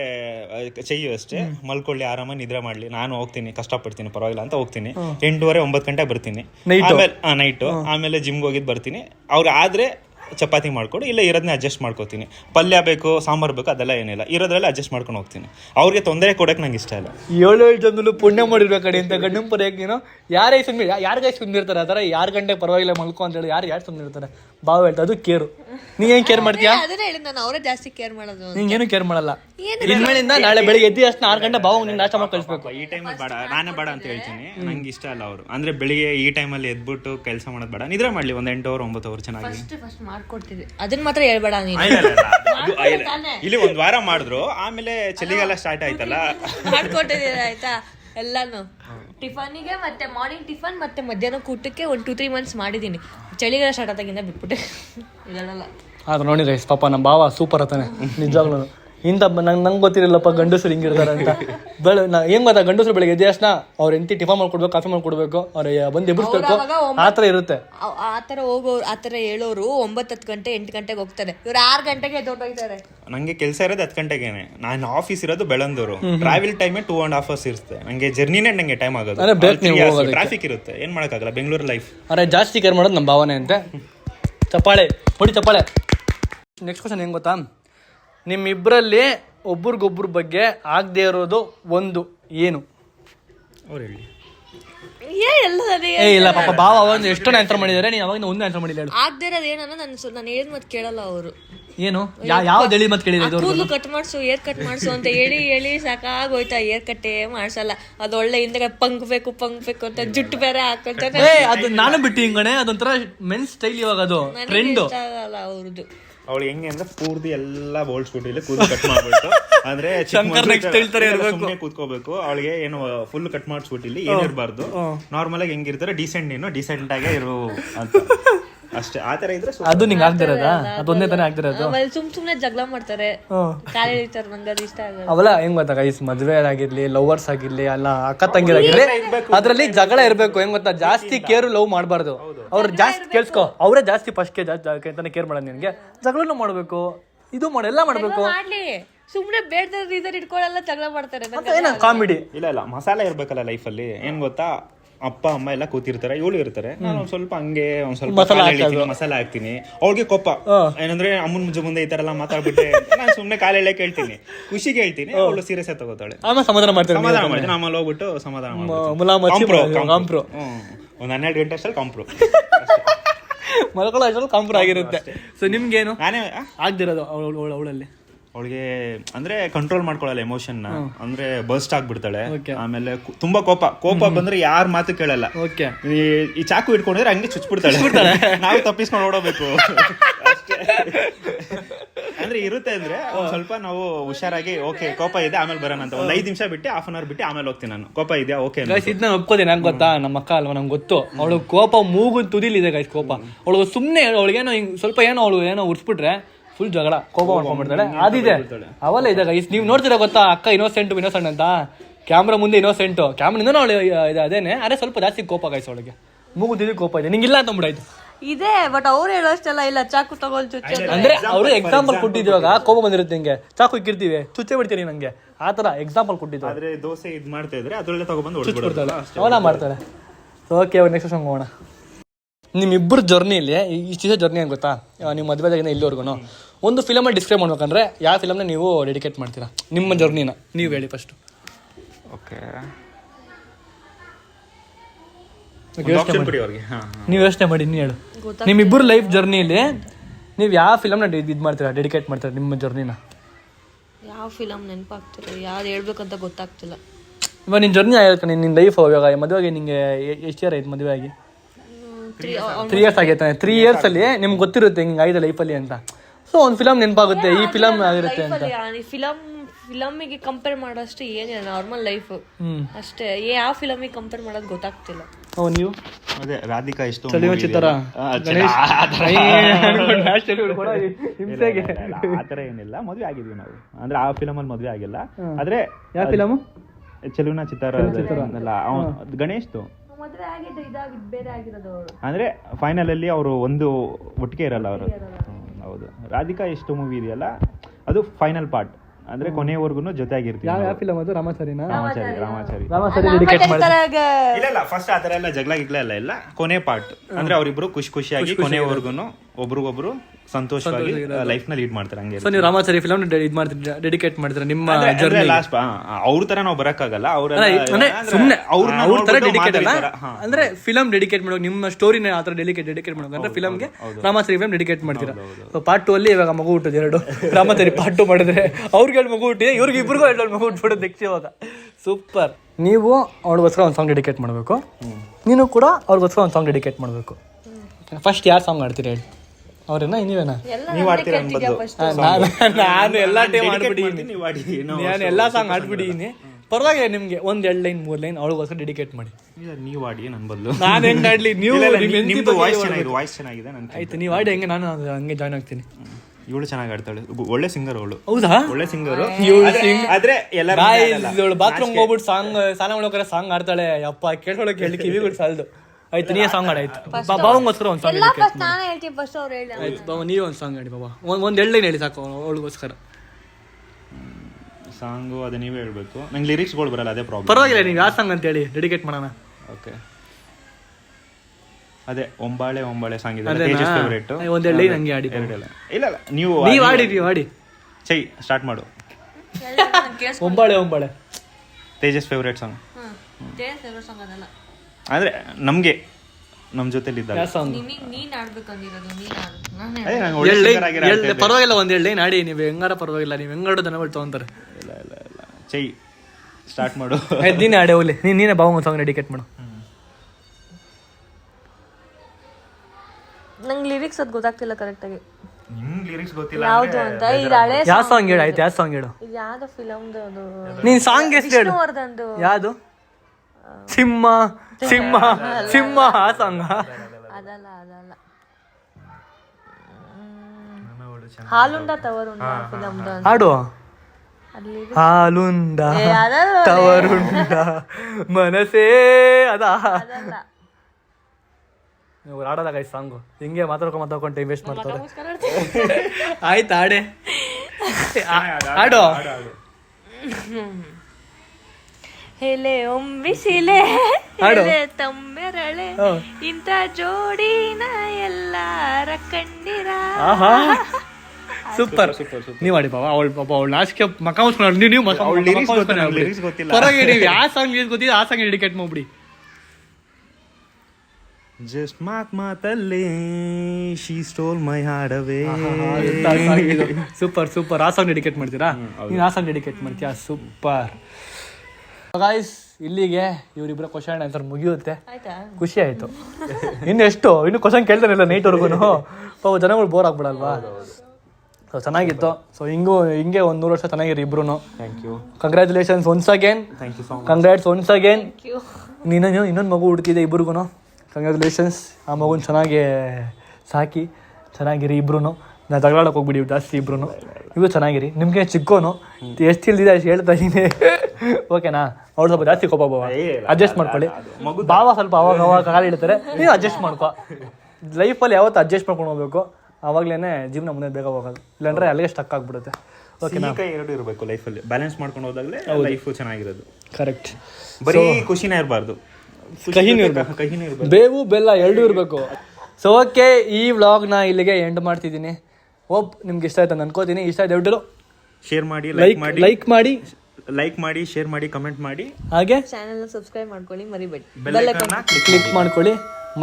ಚೆಯ್ಯು ಅಷ್ಟೇ. ಮಲ್ಕೊಳ್ಳಿ ಆರಾಮ ನಿದ್ರೆ ಮಾಡ್ಲಿ. ನಾನು ಹೋಗ್ತೀನಿ ಕಷ್ಟಪಡ್ತೀನಿ ಪರವಾಗಿಲ್ಲ ಅಂತ ಹೋಗ್ತೀನಿ. ಎಂಟೂವರೆ ಒಂಬತ್ತು ಗಂಟೆ ಬರ್ತೀನಿ? ಆಮೇಲೆ ನೈಟು ಆಮೇಲೆ ಜಿಮ್ಗೆ ಹೋಗಿದ್ ಬರ್ತೀನಿ. ಅವ್ರು ಆದ್ರೆ ಚಪಾತಿ ಮಾಡಿಕೊಡು ಇಲ್ಲ ಇರೋದನ್ನೇ ಅಡ್ಜಸ್ಟ್ ಮಾಡ್ಕೋತೀನಿ. ಪಲ್ಯ ಬೇಕು ಸಾಂಬಾರು ಬೇಕು ಅದೆಲ್ಲ ಏನಿಲ್ಲ. ಇರೋದ್ರಲ್ಲಿ ಅಡ್ಜಸ್ಟ್ ಮಾಡ್ಕೊಂಡು ಹೋಗ್ತೀನಿ. ಅವ್ರಿಗೆ ತೊಂದರೆ ಕೊಡೋಕೆ ನಂಗೆ ಇಷ್ಟ ಇಲ್ಲ. ಏಳು ಏಳು ಜನದಲ್ಲೂ ಪುಣ್ಯ ಮಾಡಿರ್ಬೇಕು ಕಡೆ ಅಂತ ಗಂಡನ ಪರ ನೀನು ಯಾರೇ ಸುಮ್ಮನೆ ಯಾರಿಗೈ ಸುಮ್ಮನಿರ್ತಾರೆ ಆ ಥರ ಯಾರು ಗಂಟೆ ಪರವಾಗಿಲ್ಲ ಮಲ್ಕೊ ಅಂತ ಹೇಳಿ ಯಾರು ಯಾರು ಸುಮ್ಮನಿರ್ತಾರೆ ಬಾವು ಹೇಳ್ತಾ ಅದು ಕೇರು. ನೀ ಏನು ಕೇರ್ ಮಾಡ್ತೀಯಾ? ಅದನ್ನ ಹೇಳಿದ್ ನಾನು ಅವರೇ ಜಾಸ್ತಿ ಕೇರ್ ಮಾಡೋದು ನಿಂಗೇನು ಕೇರ್ ಮಾಡಲ್ಲ. ಇನ್ಮೇಲಿಂದ ನಾಳೆ ಬೆಳಿಗ್ಗೆ ಎದ್ದಿ ಅಷ್ಟು ಆರು ಗಂಟೆ ಬಾವು ನಿನ್ನ ನಾಷ್ಟ ಮಾಡಿ ಕಳಿಸ್ಬೇಕು. ಈ ಟೈಮ್ ಬೇಡ ನಾನೇ ಬೇಡ ಅಂತ ಹೇಳ್ತೀನಿ. ನಂಗೆ ಇಷ್ಟ ಅಲ್ಲ ಅವರು. ಅಂದ್ರೆ ಬೆಳಿಗ್ಗೆ ಈ ಟೈಮಲ್ಲಿ ಎದ್ಬಿಟ್ಟು ಕೆಲಸ ಮಾಡೋದು ಬೇಡ. ನಿದ್ರೆ ಮಾಡ್ಲಿ ಒಂದು ಎಂಟು ಅವರ್ ಒಂಬತ್ತು ಅವರ್ ಚೆನ್ನಾಗಿ. ಫಸ್ಟ್ ಫಸ್ಟ್ ಮಾಡ್ಕೊಡ್ತಿದ್ದೆ ಅದನ್ನ ಮಾತ್ರ ಹೇಳ್ಬೇಡ ನೀನು. (laughs) ಇಲ್ಲ, ಒಂದ್ ವಾರ ಮಾಡಿದ್ರು ಆಮೇಲೆ ಚಳಿಗಾಲ ಸ್ಟಾರ್ಟ್ ಆಯ್ತಲ್ಲ. (laughs) ಮಾಡ್ಕೊಟ್ಟಿದ್ದೀರ ಆಯ್ತಾ? ಎಲ್ಲಾನು. ಟಿಫನಿಗೆ ಮತ್ತೆ ಮಾರ್ನಿಂಗ್ ಟಿಫನ್ ಮತ್ತೆ ಮಧ್ಯಾಹ್ನ ಊಟಕ್ಕೆ ಒಂದು ಟೂ ತ್ರೀ ಮಂತ್ಸ್ ಮಾಡಿದ್ದೀನಿ. ಚಳಿಗಾಲ ಸ್ಟಾರ್ಟ್ ಆದಾಗಿಂದ ಬಿಟ್ಬಿಟ್ಟೆ. (laughs) ಇದನ್ನೆಲ್ಲ ಆದ್ರೆ ನೋಡಿ ರೈಸ್ ಪಾಪ ನಮ್ಮ ಬಾವ ಸೂಪರ್ ಅತಾನೆ ನಿಜವಾಗ್ಲೂ. ಇಂಥ ನಂಗೆ ನಂಗೆ ಗೊತ್ತಿರಲಿಲ್ಲಪ್ಪ ಗಂಡಸರು ಹಿಂಗಿರ್ತಾರೆ ಅಂತ. ಬೆಳ ನಾ ಹೆಂಗ್ ಗೊತ್ತಾ? ಗಂಡಸರು ಬೆಳಗ್ಗೆ ಎದ್ದ ತಕ್ಷಣ ಅವ್ರ ಹೆಂಡತಿ ಟಿಫನ್ ಮಾಡ್ಕೊಡ್ಬೇಕು ಕಾಫಿ ಮಾಡ್ಕೊಡ್ಬೇಕು. ಅವ್ರ ಬಂದು ಎಬ್ಬಿಸ್ಬೇಕು. ಆತರ ಆ ಥರ ಇರುತ್ತೆ. ಆ- ಹೋಗೋ ಆತರ ಹೋಗೋರು ಆ ಥರ ಹೇಳೋರು ಒಂಬತ್ತು ಹತ್ತು ಗಂಟೆ ಎಂಟು ಗಂಟೆಗೆ ಹೋಗ್ತಾರೆ. ಇವ್ರು ಆರು ಗಂಟೆಗೆ ಎದ್ದೊಟ್ಟೋಗ್ತಾರೆ ನಂಗೆ ಕೆಲಸ ಇರೋದು ಹತ್ತು ಗಂಟೆಗೇನೆ. ನಾನು ಆಫೀಸ್ ಇರೋದು ಬೆಳಂದೂರು. ಟ್ರಾವೆಲ್ ಟೈಮೇ ಟೂ ಅಂಡ್ ಹಾಫ್ ಅವರ್ಸ್ ಇರುತ್ತೆ. ನಂಗೆ ಜರ್ನಿನೇ ನಂಗೆ ಟೈಮ್ ಆಗೋದು. ಟ್ರಾಫಿಕ್ ಇರುತ್ತೆ. ಏನ್ ಮಾಡಕ್ಕಾಗಲ್ಲ? ಬೆಂಗಳೂರು ಲೈಫ್ ಅರೆ ಜಾಸ್ತಿ ಕೇರ್ ಮಾಡೋದು ನಮ್ಮ ಭಾವನೆ ಅಂತೆ. ಚಪ್ಪಾಳೆ ಹೊಡಿ ಚಪ್ಪಾಳೆ. ನೆಕ್ಸ್ಟ್ ಕ್ವಶನ್ ಹೆಂಗ್ ಗೊತ್ತಾ? ನಿಮ್ಮಿಬ್ಬರಲ್ಲಿ ಒಬ್ರಿಗೊಬ್ರ ಬಗ್ಗೆ ಆಗದೆ ಇರೋದು ಒಂದು ಏನು? ಅವ್ರು ಹೇಳಿ ಏ ಎಲ್ಲ ಏ ಇಲ್ಲ ಪಾಪ ಭಾವ ಒಂದು ಎಷ್ಟೊಂದು ಆನ್ಸರ್ ಮಾಡಿದ್ದಾರೆ ನೀನು ಅವಾಗ ಒಂದು ಆನ್ಸರ್ ಮಾಡಿಲ್ಲ ಹೇಳು. ಆಗದೆ ಇರೋದು ಏನನ್ನ ನಾನು ಸೊ ನಾನು ಹೇಳಿದ ಮತ್ತೆ ಕೇಳಲ್ಲ ಅವರು. ಏನು? ಯಾ ಯಾವ್ದು ಹೇಳಿ ಮತ್ತೆ ಕೇಳಿದೆ ಕೂದಲು ಕಟ್ ಮಾಡಿಸು ಏರ್ ಕಟ್ ಮಾಡಿಸು ಅಂತ ಹೇಳಿ ಹೇಳಿ ಸಾಕಾಗೋಯ್ತಾ ಏರ್ ಕಟ್ಟೇ ಮಾಡ್ಸಲ್ಲ. ಅದು ಒಳ್ಳೆ ಹಿಂದೆ ಪಂಕ್ ಬೇಕು ಪಂಕ್ ಬೇಕು ಅಂತ ಜುಟ್ಟು ಬೇರೆ ಹಾಕೊಂತಾನೆ ಏ ಅದು ನಾನು ಬಿಟ್ಟು ಹಿಂಗಣೆ ಅದೊಂಥರ ಮೆನ್ಸ್ ಸ್ಟೈಲ್ ಇವಾಗ ಅದು ಟ್ರೆಂಡ್ ಇಷ್ಟ ಆಗಲ್ಲ ಅವ್ರದ್ದು. ಅವಳು ಹೆಂಗೆ ಅಂದ್ರೆ ಪೂರ್ತಿ ಎಲ್ಲ ಬೋಲ್ಸ್ಬಿಟ್ಟಿಲ್ಲ ಕೂದಲು ಕಟ್ ಮಾಡ್ಬಿಟ್ಟು. ಅಂದ್ರೆ ಸುಮ್ಮನೆ ಕೂತ್ಕೋಬೇಕು. ಅವಳಿಗೆ ಏನು ಫುಲ್ ಕಟ್ ಮಾಡಿಸ್ಬಿಟ್ಟಿಲ್ಲ ಏನಿರಬಾರ್ದು ನಾರ್ಮಲ್ ಆಗಿ ಹೆಂಗಿರ್ತಾರೆ ಡಿಸೆಂಟ್ ನೀನು ಡಿಸೆಂಟ್ ಆಗೇ ಇರು ಅಂತ. ಅಷ್ಟೇ ಆ ತರ ಇದ್ರೆ super. ಅದು ನಿಂಗೆ ಆಗ್ತಿರೋದ ಅದೊಂದೇ ತಾನೇ ಆಗ್ತಿರೋದು ಆಮೇಲೆ ಸುಮ್ ಸುಮ್ನೆ ಜಗಳ ಮಾಡ್ತಾರೆ. ಕಾಲ್ ಎಳಿತಾರೆ ನಂಗೆ ಅದು ಇಷ್ಟ ಆಗಲ್ಲ ಅವೆಲ್ಲ ಹೆಂಗ್ ಗೊತ್ತಾ ಗೈಸ್ ಮದ್ವೆ ಆಗಿರ್ಲಿ ಲವರ್ಸ್ ಆಗಿರ್ಲಿ ಅಲ್ಲ ಅಕ್ಕ ತಂಗಿರಾಗಿರ್ಲಿ ಅದ್ರಲ್ಲಿ ಜಗಳ ಇರ್ಬೇಕು. ಹೆಂಗ್ ಗೊತ್ತಾ? ಜಾಸ್ತಿ ಕೇರ್ ಲವ್ ಮಾಡಬಾರ್ದು. ಅವ್ರು ಜಾಸ್ತಿ ಕೇಳಿಸ್ಕೊ. ಅವರೇ ಜಾಸ್ತಿ ಫಸ್ಟ್ ಅಂತಾನೆ ಕೇರ್ ಮಾಡೋದು ನಿನ್ಗೆ. ಜಗಳನು ಮಾಡ್ಬೇಕು. ಇದು ಮಾಡಿ ಎಲ್ಲ ಮಾಡ್ಬೇಕು. ಮಾಡ್ಲಿ. ಸುಮ್ನೆ ಬೇಡದ ರೀಸನ್ ಇಟ್ಕೊಳ್ಳಲ್ಲ ಜಗಳ ಮಾಡ್ತಾರೆ. ನಂಗೆ ಏನ ಕಾಮಿಡಿ ಇಲ್ಲ ಇಲ್ಲ ಮಸಾಲೆ ಇರ್ಬೇಕಲ್ಲ ಲೈಫಲ್ಲಿ ಏನ್ ಗೊತ್ತಾ? ಅಪ್ಪ ಅಮ್ಮ ಎಲ್ಲ ಕೂತಿರ್ತಾರೆ ಇವಳು ಇರ್ತಾರೆ. ನಾನು ಒಂದ್ ಸ್ವಲ್ಪ ಹಂಗೆ ಒಂದ್ ಸ್ವಲ್ಪ ಕಾಲ್ ಎಳಿತೀನಿ, ಮಸಾಲೆ ಹಾಕ್ತೀನಿ. ಅವಳಿಗೆ ಕೊಪ್ಪ ಏನಂದ್ರೆ ಅಮ್ಮನ ಮುಂಜೆ ಮುಂದೆ ಈ ತರ ಎಲ್ಲ ಮಾತಾಡ್ಬಿಟ್ಟೆ (laughs) ನಾನು ಸುಮ್ನೆ ಕಾಲೆಲ್ಲ ಕೇಳ್ತೀನಿ. ಖುಷಿಗೆ ಹೇಳ್ತೀನಿ ಅವಳು ಸೀರಿಯಸ್ ಆಗಿ ತಗೋತಾಳೆ ಆಮೇಲೆ ಸಮಾಧಾನ ಮಾಡ್ತೀನಿ ಸಮಾಧಾನ ಮಾಡ್ತೀನಿ ಆಮೇಲೆ ಹೋಗ್ಬಿಟ್ಟು ಸಮಾಧಾನ ಮಾಡ್ತೀನಿ. ಒಂದ್ ಹನ್ನೆರಡು ಗಂಟೆ ಅಷ್ಟಲ್ಲಿ ಕಾಂಪ್ರೋ. (laughs) ಮಲ್ಕೊಳ್ಳೋ ಅಷ್ಟ್ರಲ್ಲಿ ಕಾಂಪ್ರೋ ಆಗಿರುತ್ತೆ. ಸೊ ನಿಮ್ಗೇನು? ನಾನೇ ಆಗ್ದಿರೋದು ಅವಳು ಅವಳಲ್ಲಿ. ಅವಳಿಗೆ ಅಂದ್ರೆ ಕಂಟ್ರೋಲ್ ಮಾಡ್ಕೊಳ್ಳಲ್ಲ ಎಮೋಷನ್ನ. ಅಂದ್ರೆ ಬರ್ಸ್ಟ್ ಆಗ್ಬಿಡ್ತಾಳೆ. ಆಮೇಲೆ ತುಂಬಾ ಕೋಪ. ಕೋಪ ಬಂದ್ರೆ ಯಾರ ಮಾತು ಕೇಳಲ್ಲ. ಓಕೆ ಈ- ಚಾಕು ಇಟ್ಕೊಂಡಿದ್ರೆ ಹಂಗೆ ಚುಚ್ಬಿಡ್ತಾಳೆ. ನಾವು ತಪ್ಪಿಸ್ಕೊಂಡು ಓಡೋಬೇಕು. ಅಂದ್ರೆ ಇರುತ್ತೆ ಅಂದ್ರೆ ಸ್ವಲ್ಪ ನಾವು ಹುಷಾರಾಗಿ ಓಕೆ ಕೋಪ ಇದೆ ಆಮೇಲೆ ಬರೋಣ ಅಂತ. ಒಂದ್ ಐದ್ ನಿಮಿಷ ಬಿಟ್ಟು ಹಾಫ್ ಅನ್ ಅವರ್ ಬಿಟ್ಟು ಆಮೇಲೆ ಹೋಗ್ತೀನಿ ನಾನು. ಕೋಪ ಇದೆಯಾ ಓಕೆ ಇದನ್ನ ಒಪ್ಕೋತೀನಿ. ನಂಗೆ ಗೊತ್ತಾ? ನಮ್ಮ ಅಕ್ಕ ಅಲ್ವಾ ನಂಗೆ ಗೊತ್ತು. ಅವಳು ಕೋಪ ಮೂಗು ತುದಿಲಿದೆ ಗೈಸ್ ಕೋಪ. ಅವಳು ಸುಮ್ಮನೆ ಅವಳಿಗೇನೋ ಹಿಂಗ್ ಸ್ವಲ್ಪ ಏನೋ ಅವಳು ಏನೋ ಉರ್ಸ್ಬಿಟ್ರೆ ಫುಲ್ ಜಗಳ. ಕೋಪ ಮಾಡ್ಕೊಂಡ್ಬಿಡ್ತಾಳೆ. ಅದಿದೆ ಅವೆಲ್ಲ ಇದಾಗ ಗೈಸ್ ನೀವು ನೋಡ್ತೀರಾ ಗೊತ್ತಾ? ಅಕ್ಕ ಇನ್ನೋಸೆಂಟ್ ಇನ್ನೋಸೆಂಟ್ ಅಂತ. ಕ್ಯಾಮ್ರಾ ಮುಂದೆ ಇನ್ನೋಸೆಂಟು ಕ್ಯಾಮ್ರಿಂದ ಅವಳು ಇದೆ ಅದೇನೆ. ಅದೇ ಸ್ವಲ್ಪ ಜಾಸ್ತಿ ಕೋಪ ಗೈಸ್ ಅವಳಿಗೆ. ಮೂಗು ತುದಿ ಕೋಪ ಇದೆ. ನಿಂಗಿಲ್ಲ ಅಂತ ಬಿಡಾಯ್ತು ಇದೆ ಬಟ್ ಅವ್ರು ಹೇಳೋಷ್ಟೆಲ್ಲ ಇಲ್ಲ. ಚಾಕು ತಗೊಳ್ ಚುಚ್ಚೆ ಅಂದ್ರೆ ಅವರು ಎಕ್ಸಾಂಪಲ್ ಕೊಟ್ಟಿದ್ವಾಗ ಕೋಪ ಬಂದಿರುತ್ತೆ ನಿಂಗೆ. ಚಾಕು ಇಕ್ಕಿರ್ತೀವಿ. ಚುಚ್ಚೆ ಬಿಡ್ತೀನಿ ನಂಗೆ. ಆತರ ಎಕ್ಸಾಂಪಲ್ ಕೊಟ್ಟಿದ್ದು ಆದ್ರೆ ದೋಸೆ ಇದು ಮಾಡ್ತಾ ಇದ್ರೆ ಅದ್ರಲ್ಲೇ ತಗೊಬಂದು ಅವನ ಮಾಡ್ತಾಳೆ. ಓಕೆ ನೆಕ್ಸ್ಟ್ ಕ್ವಶನ್ ಹೋಗೋಣ. ನಿಮ್ಮಿಬ್ಬರು ಜರ್ನಿಲಿ ಇಷ್ಟು ದಿವಸ ಜರ್ನಿ ಏನು ಗೊತ್ತಾ? ನಿಮ್ಮ ಮದುವೆದಾಗಿಂದ ಇಲ್ಲಿವರೆಗೂ ಒಂದು ಫಿಲಮಲ್ಲಿ ಡಿಸ್ಕ್ರೈಬ್ ಮಾಡ್ಬೇಕಂದ್ರೆ ಯಾವ ಫಿಲಮ್ನ ನೀವು ಡೆಡಿಕೇಟ್ ಮಾಡ್ತೀರಾ? ನಿಮ್ಮ ಜರ್ನಿನ ನೀವು ಹೇಳಿ ಫಸ್ಟು ಓಕೆ ನೀವು ಯೋಚನೆ ಮಾಡಿ ಇನ್ನು ಹೇಳು. ನಿಮ್ಮಿಬ್ಬರು ಲೈಫ್ ಜರ್ನಿಲಿ ನೀವು ಯಾವ ಫಿಲಮ್ನ ಇದು ಮಾಡ್ತೀರಾ ಡೆಡಿಕೇಟ್ ಮಾಡ್ತೀರಾ ನಿಮ್ಮ ಜರ್ನಿನ ಯಾವ ಫಿಲಮ್ ನೆನಪಾಗ್ತಿಲ್ಲ ಯಾವ್ದು ಹೇಳ್ಬೇಕಂತ ಗೊತ್ತಾಗ್ತಿಲ್ಲ. ಇವಾಗ ನಿನ್ನ ಜರ್ನಿ ಆಗಿರ್ತಾನೆ ನಿನ್ನ ಲೈಫ್ ಇವಾಗ ಮದುವೆಗೆ ನಿಮಗೆ ಎಷ್ಟು ಇಯರ್ ಆಯ್ತು ಮದುವೆ ಆಗಿ ತ್ರೀ ಇಯರ್ಸ್ ಆಗೈತೆ ತ್ರೀ ಇಯರ್ಸ್ ಅಲ್ಲಿ ನಿಮ್ಗೆ ಗೊತ್ತಿರುತ್ತೆ ಹಿಂಗೆ ಆಗಿದೆ ಲೈಫಲ್ಲಿ ಅಂತ. ಸೊ ಒಂದು ಫಿಲಮ್ ನೆನಪಾಗುತ್ತೆ ಈ ಫಿಲಮ್ ಆಗಿರುತ್ತೆ ಅಂತ. ಫಿಲಮ್ ಫಿಲಮಿಗೆ ಕಂಪೇರ್ ಮಾಡೋಷ್ಟು ಏನಿಲ್ಲ ನಾರ್ಮಲ್ ಲೈಫ್ ಅಷ್ಟೇ ಯಾವ ಫಿಲಮಿಗೆ ಕಂಪೇರ್ ಮಾಡೋದು ಗೊತ್ತಾಗ್ತಿಲ್ಲ. ಓ ನೀವು? ಅದೇ ರಾಧಿಕಾ ಚಿತ್ತರ? ಹಿಂಸೆಗೆ. ಆತರ ಏನಿಲ್ಲ. ಮದ್ವೆ ಆಗಿದ್ವಿ ನಾವು. ಅಂದ್ರೆ ಆ ಫಿಲಮ್ ಅಲ್ಲಿ ಮದ್ವೆ ಆಗಿಲ್ಲ. ಆದ್ರೆ ಯಾವ ಫಿಲಮ್ ಚೆಲುವಿನ ಚಿತ್ತಾರ ಅಲ್ಲ ಅವ್ನ್- ಅದ್ ಗಣೇಶ್ದು. ಅಂದ್ರೆ ಫೈನಲ್ ಅಲ್ಲಿ ಅವರು ಒಂದು ಒಟ್ಟಿಗೆ ಇರಲ್ಲ ಅವರು. ಹೌದು. ರಾಧಿಕಾ ಎಷ್ಟು ಮೂವಿ ಇದೆಯಲ್ಲ? ಅದು ಫೈನಲ್ ಪಾರ್ಟ್ ಅಂದ್ರೆ ಕೊನೆಯವರೆಗೂ ಜೊತೆಯಾಗಿರ್ತೀವಿ ಯಾವ ಯಾವ ಫಿಲಮ್ ಅದು? ರಾಮಾಚಾರಿನ? ರಾಮಾಚಾರಿ ರಾಮಾಚಾರಿ. ರಾಮಾಚಾರಿ. ಡೆಡಿಕೇಟ್ ಇಲ್ಲ ಇಲ್ಲ ಫಸ್ಟ್ ಆತರ ಎಲ್ಲ ಜಗಳ ಗಿಗ್ಲ ಎಲ್ಲ ಇಲ್ಲ ಕೊನೆ ಪಾರ್ಟ್ ಅಂದ್ರೆ ಅವರಿಬ್ರು ಖುಷಿ ಖುಷಿಯಾಗಿ ಕೊನೆವರೆಗೂ ಒಬ್ರಿಗೊಬ್ರು ಸಂತೋಷವಾಗಿ ಲೈಫ್ನ ಲೀಡ್ ಮಾಡ್ತಾರೆ ಹಂಗೆ ಸೊ ನೀವು ರಾಮಾಚಾರಿ ಫಿಲಮ್ ಇದು ಮಾಡ್ತಿದ್ದೀರಾ ಡೆಡಿಕೇಟ್ ಮಾಡ್ತೀರಾ? ನಿಮ್ಮ ಜರ್ನಿ ಲಾಸ್ಟ್ ಅವ್ರ ತರ ನಾವು ಬರಕ್ಕಾಗಲ್ಲ. ಅವ್ರ ಸುಮ್ಮನೆ ಅವ್ರ ಅವ್ರ ತರ ಡೆಡಿಕೇಟ್ ಅಲ್ಲ? ಅಂದ್ರೆ ಫಿಲಂ ಡೆಡಿಕೇಟ್ ಮಾಡೋ ನಿಮ್ಮ ಸ್ಟೋರಿನ ಆ ತರ ಡೆಡಿಕೇಟ್ ಡೆಡಿಕೇಟ್ ಮಾಡೋ ಅಂದ್ರೆ ಫಿಲಮ್ಗೆ ರಾಮಾಚಾರಿ ಫಿಲಮ್ ಡೆಡಿಕೇಟ್ ಮಾಡ್ತೀರಾ? ಸೊ ಪಾರ್ಟ್ ಟು ಅಲ್ಲಿ ಇವಾಗ ಮಗು ಹುಟ್ಟೋದು ಎರಡು. ರಾಮಾಚಾರಿ ಪಾರ್ಟ್ ಟು ಮಾಡಿದ್ರೆ ಅವ್ರಿಗೆ ಎರಡು ಮಗು ಹುಟ್ಟಿದೆ ಇವ್ರಿಗೆ ಇಬ್ರಿಗೂ ಎರಡು ಮಗು ಹುಟ್ಬಿಡೋದು ನೆಕ್ಸ್ಟ್ ಇವಾಗ. ಸೂಪರ್ ನೀವು ಅವ್ರಿಗೋಸ್ಕರ ಒಂದು ಸಾಂಗ್ ಡೆಡಿಕೇಟ್ ಮಾಡಬೇಕು. ನೀನು ಕೂಡ ಅವ್ರಿಗೋಸ್ಕರ ಒಂದು ಸಾಂಗ್ ಡೆಡಿಕೇಟ್ ಮಾಡಬೇಕು. ಫಸ್ಟ್ ಯಾರು ಸಾಂಗ್ ಆಡ್ತೀರಿ ಹೇಳಿ? ಅವ್ರೇನಾ ನೀವೇನಾ ನೀವು ಆಡ್ತೀರ ನಾನು ಎಲ್ಲಾ ಟೈಮ್ ಆಡ್ಬಿಟ್ಟಿದ್ದೀನಿ ನೀವು ಆಡಿ ನಾನು ಎಲ್ಲಾ ಸಾಂಗ್ ಆಡ್ಬಿಟ್ಟಿದ್ದೀನಿ ಪರವಾಗಿಲ್ಲ ನಿಮ್ಗೆ ಒಂದ್ ಎರಡು ಲೈನ್ ಮೂರ್ ಲೈನ್ ಅವಳಿಗೋಸ್ಕರ ಡೆಡಿಕೇಟ್ ಮಾಡಿ. ನೀವು ಆಡಿ ನನ್ ಬದಲು. ನಾನು ಹೆಂಗ್ ಆಡ್ಲಿ? ನೀವು ನಿಮ್ ನಿಮ್ದು ವಾಯ್ಸ್ ಚೆನ್ನಾಗಿದೆ ವಾಯ್ಸ್ ಚೆನ್ನಾಗಿದೆ ನನ್ ಆಯ್ತು ನೀವು ಆಡಿ ಹೆಂಗೆ ನಾನು ಹಂಗೆ ಜಾಯ್ನ್ ಆಗ್ತೀನಿ. ಇವಳು ಚೆನ್ನಾಗಿ ಆಡ್ತಾಳೆ. ಒಳ್ಳೆ ಸಿಂಗರ್ ಅವಳು. ಹೌದಾ? ಒಳ್ಳೆ ಸಿಂಗರ್ ಆದ್ರೆ ಎಲ್ಲರೂ ಬಾತ್ರೂಮ್ ಹೋಗ್ಬಿಟ್ಟು ಸಾಂಗ್ ಸಾಲ ಮಾಡೋಕರ ಸಾಂಗ್ ಆಡ್ತಾಳೆ. ಅಪ್ಪ ಕೇಳ್ಕೊಳಕ್ ಹೇಳಿ ಕಿವಿ ಸಾಲದು. ಆಯ್ತು ನೀ ಸಾಂಗ್ ಆಡಾಯ್ತು ಬಾವಂಗೋಸ್ಕರ ಒಂದು ಸಾಂಗ್ ಎಲ್ಲ ಫಸ್ಟ್ ನಾನೇ ಹೇಳ್ತೀನಿ ಫಸ್ಟ್ ಅವ್ರು ಹೇಳಿ ಆಯ್ತು ಬಾವ ನೀ ಒಂದ್ ಸಾಂಗ್ ಹೇಳಿ ಬಾಬಾ. ಒಂದ್ ಒಂದ್ ಹೇಳಿ ಸಾಕು ಅವಳಿಗೋಸ್ಕರ. ಸಾಂಗು ಅದು ನೀವೇ ಹೇಳ್ಬೇಕು. ನಂಗೆ ಲಿರಿಕ್ಸ್ಗಳು ಬರಲ್ಲ ಅದೇ ಪ್ರಾಬ್ಲಮ್ ಪರವಾಗಿಲ್ಲ ನೀವು ಯಾವ ಸಾಂಗ್ ಅಂತ ಹೇಳಿ ಡೆಡಿಕೇಟ್ ಮಾಡೋಣ. ಓಕೆ ಅದೇ ಒಂಬಾಳೆ ಒಂಬಾಳೆ ಸಾಂಗ್ ಇದೆ ಅದೇನಾ? ತೇಜಸ್ ಫೇವರೇಟ್ ಒಂದ್ ಲೈನ್ ಹಂಗೆ ಆಡಿ ಎರಡೆಲ್ಲ. ಇಲ್ಲ ಇಲ್ಲ ನೀವು ನೀವು ಆಡಿ ನೀವು ಆಡಿ ಚೈ ಸ್ಟಾರ್ಟ್ ಮಾಡು. ಒಂಬಾಳೆ ಒಂಬಾಳೆ. ತೇಜಸ್ ಫೇವರೇಟ್ ಸಾಂಗ್ ಸಾಂಗ್ ಅದಲ್ಲ. ಅಂದ್ರೆ ನಮ್ಗೆ ನಮ್ ಜೊತೆಲಿ ಇದ್ದಾಗ ಯಾವ ಸಾಂಗ್ ನಿನಗ್ ನೀನ್ ಆಡ್ಬೇಕಂದಿರೋದು ನೀನ್ ಆಡು ನಾನೇ ಅದೇ ನಂಗೆ ಒಳ್ಳೆ singer ಆಗಿರೋ ಆಡ್ತಾ ಪರವಾಗಿಲ್ಲ ಒಂದ್ ಹೇಳಿ ನಾಡಿ ಆಡಿ ನೀವು ಹೆಂಗಾರ ಪರವಾಗಿಲ್ಲ ನೀವು ಹೆಂಗಾಡೋ ದನಗಳು ತಗೊಂತಾರೆ. ಇಲ್ಲ ಇಲ್ಲ ಇಲ್ಲ. ಚೈ ಸ್ಟಾರ್ಟ್ ಮಾಡು. ನೀನ್ ಆಡೆ ಹೋಗ್ಲಿ ನೀನ್ ನೀನೇ ಬಾವು ಸಾಂಗ್ ಡೆಡಿಕೇಟ್ ಮಾಡು. ನಂಗ್ ಲಿರಿಕ್ಸ್ ಅದು ಗೊತ್ತಾಗ್ತಿಲ್ಲ ಕರೆಕ್ಟಾಗಿ ನಿಮ್ ಲಿರಿಕ್ಸ್ ಗೊತ್ತಿಲ್ಲ ಯಾವ್ದು ಅಂತ? ಇದು ಹಳೆ ಯಾವ ಸಾಂಗ್ ಹೇಳು ಆಯ್ತು ಯಾವ ಸಾಂಗ್ ಹೇಳು? ಇದು ಯಾವ್ದೋ ಫಿಲಮ್ದು ಅದು ನೀನ್ ಸಾಂಗ್ ಎಷ್ಟು ಹೇಳು. ವಿಷ್ಣುವರ್ಧನ್ದು. ಯಾವುದು? ಸಿಂಹ ಸಿಂಹ ಸಿಂಹ ಆ ಸಾಂಗ್ ಅದಲ್ಲ ಅದಲ್ಲ. ಹಾಲುಂಡ ತವರುಂಡ ಫಿಲಮ್ದು ಹಾಡು ಅಲ್ಲಿ ಹಾಲುಂದ ಏ, ಅದಲ್ಲ ತವರುಂಡ ಮನಸೇ ಅದ? ನೀವು ಆಡೋದಾಗ ಈ ಸಾಂಗು. ಹಿಂಗೆ ಮಾತಾಡ್ಕೊಂಡು ಮಾತಾಡ್ಕೊಂಡು ಟೈಮ್ ವೇಸ್ಟ್ ಮಾಡ್ತಾರೆ. (laughs) ಆಯ್ತು ಆಡೆ ಆಡು ಎಲೆ ಒಂಬಿಸಿಲೆ. ಎಲೆ ತಮ್ಮೆರಳೆ. ಇಂಥ ಜೋಡಿನ ಎಲ್ಲಾರ ಕಂಡಿರ (laughs) ಸೂಪರ್ ನೀವು ಮಾಡಿ ಬಾಬಾ ಅವಳು ಪಾಪ ಅವಳು ನಾಚಿಕೆ ಮಕ ಮುಚ್ಕೊಂಡು ನೀವು ನೀವು ಮಕ ಗೊತ್ತಿಲ್ಲ. ಹೊರಗೆ ನೀವು ಯಾವ ಸಾಂಗ್ ಗೊತ್ತಿದೆ ಆ ಸಾಂಗ್ ಡೆಡಿಕೇಟ್ ಮಾಡ್ಬಿಡಿ. ಜಸ್ಟ್ ಮಾತ್ ಮಾತಲ್ಲಿ she stole my heart away super super. ಆ ಸಾಂಗ್ ಡೆಡಿಕೇಟ್ ಮಾಡ್ತೀರಾ? ನೀನು ಆ ಸಾಂಗ್ ಡೆಡಿಕೇಟ್ ಮಾಡ್ತೀಯಾ? ಸೂಪರ್. ಗಾಯ್ಸ್ ಇಲ್ಲಿಗೆ ಇವರಿಬ್ಬರ ಕ್ವಶನ್ ಆನ್ಸರ್ ಮುಗಿಯುತ್ತೆ. ಆಯ್ತಾ? ಖುಷಿ ಆಯ್ತು. ಇನ್ನು ಎಷ್ಟು? ಇನ್ನು ಕ್ವಶನ್ ಕೇಳ್ತಾನಿಲ್ಲ ನೈಟ್ವರೆಗೂ ಪಾಪ ಜನಗಳು ಬೋರ್ ಆಗ್ಬಿಡಲ್ವಾ? ಸೊ ಚೆನ್ನಾಗಿತ್ತು. ಸೊ ಹಿಂಗೂ ಹಿಂಗೆ ಒಂದು ನೂರು ವರ್ಷ ಚೆನ್ನಾಗಿರಿ ಇಬ್ರು thank you congratulations once again thank you so much congrats once again ನೀನು ಇನ್ನೊಂದು ಮಗು ಹುಡ್ತಿದೆ ಇಬ್ರಿಗೂ ಕಂಗ್ರ್ಯಾಚುಲೇಷನ್ಸ್ ಆ ಮಗುನ ಚೆನ್ನಾಗಿ ಸಾಕಿ ಚೆನ್ನಾಗಿರಿ ಇಬ್ರು ನಾ ತಗಳಾಡಕ್ಕೆ ಹೋಗ್ಬಿಡಿ ಜಾಸ್ತಿ ಇಬ್ರು ಇವು ಚೆನ್ನಾಗಿರಿ. ನಿಮಗೆ ಚಿಕ್ಕೋನು. ಎಷ್ಟು ಇಲ್ದಿದೆ ಅಷ್ಟು ಹೇಳ್ತಾ ಇದ್ದೀನಿ ಓಕೆನಾ (laughs) ಅವ್ರು ಸ್ವಲ್ಪ ಜಾಸ್ತಿ ಕೋಪ ಬಾವ ಅಡ್ಜಸ್ಟ್ ಮಾಡ್ಕೊಳ್ಳಿ. ಬಾವ ಸ್ವಲ್ಪ ಅವಾಗ ಅವಾಗ ಕಾಲ ಇಡ್ತಾರೆ ನೀವು ಅಡ್ಜಸ್ಟ್ ಮಾಡ್ಕೊ. ಲೈಫಲ್ಲಿ ಯಾವತ್ತು ಅಡ್ಜಸ್ಟ್ ಮಾಡ್ಕೊಂಡು ಹೋಗ್ಬೇಕು. ಆವಾಗಲೇ ಜೀವನ ಮುಂದೆ ಬೇಗ ಹೋಗೋದು. ಇಲ್ಲಾಂದ್ರೆ ಅಲ್ಲಿಗೆ ಸ್ಟಕ್ ಆಗ್ಬಿಡುತ್ತೆ. ಎರಡು ಇರಬೇಕು ಲೈಫಲ್ಲಿ ಬ್ಯಾಲೆನ್ಸ್ ಮಾಡ್ಕೊಂಡು ಹೋದಾಗಲೇ ಲೈಫು ಚೆನ್ನಾಗಿರೋದು. ಕರೆಕ್ಟ್ ಬರೀ ಖುಷಿನೇ ಇರಬಾರ್ದು. ಕಹಿನೂ ಇರ್ಬೇಕು. ಕಹಿನೂ ಇರಬೇಕು. ಬೇವು ಬೆಲ್ಲ ಎರಡೂ ಇರಬೇಕು. ಸೊ ಓಕೆ ಈ ವ್ಲಾಗ್ನ ಇಲ್ಲಿಗೆ ಎಂಡ್ ಮಾಡ್ತಿದ್ದೀನಿ. ಓಪ್ ನಿಮ್ಗೆ ಇಷ್ಟ ಆಯ್ತು ಅಂತ ಅನ್ಕೋತೀನಿ. ಇಷ್ಟ ಆಯ್ತು ದೊಡ್ಡರು ಶೇರ್ ಮಾಡಿ ಲೈಕ್ ಮಾಡಿ. ಲೈಕ್ ಮಾಡಿ. ಲೈಕ್ ಮಾಡಿ ಶೇರ್ ಮಾಡಿ ಕಮೆಂಟ್ ಮಾಡಿ. ಹಾಗೆ ಚಾನೆಲ್ ಸಬ್ಸ್ಕ್ರೈಬ್ ಮಾಡ್ಕೊಳ್ಳಿ ಮರಿಬೇಡಿ. ಬೆಲ್ ಐಕಾನ್ನ ಕ್ಲಿಕ್ ಕ್ಲಿಕ್ ಮಾಡ್ಕೊಳ್ಳಿ.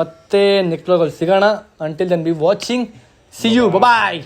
ಮತ್ತೆ ನೆಕ್ಸ್ಟ್ ಸಿಗೋಣ. Until then be watching see you bye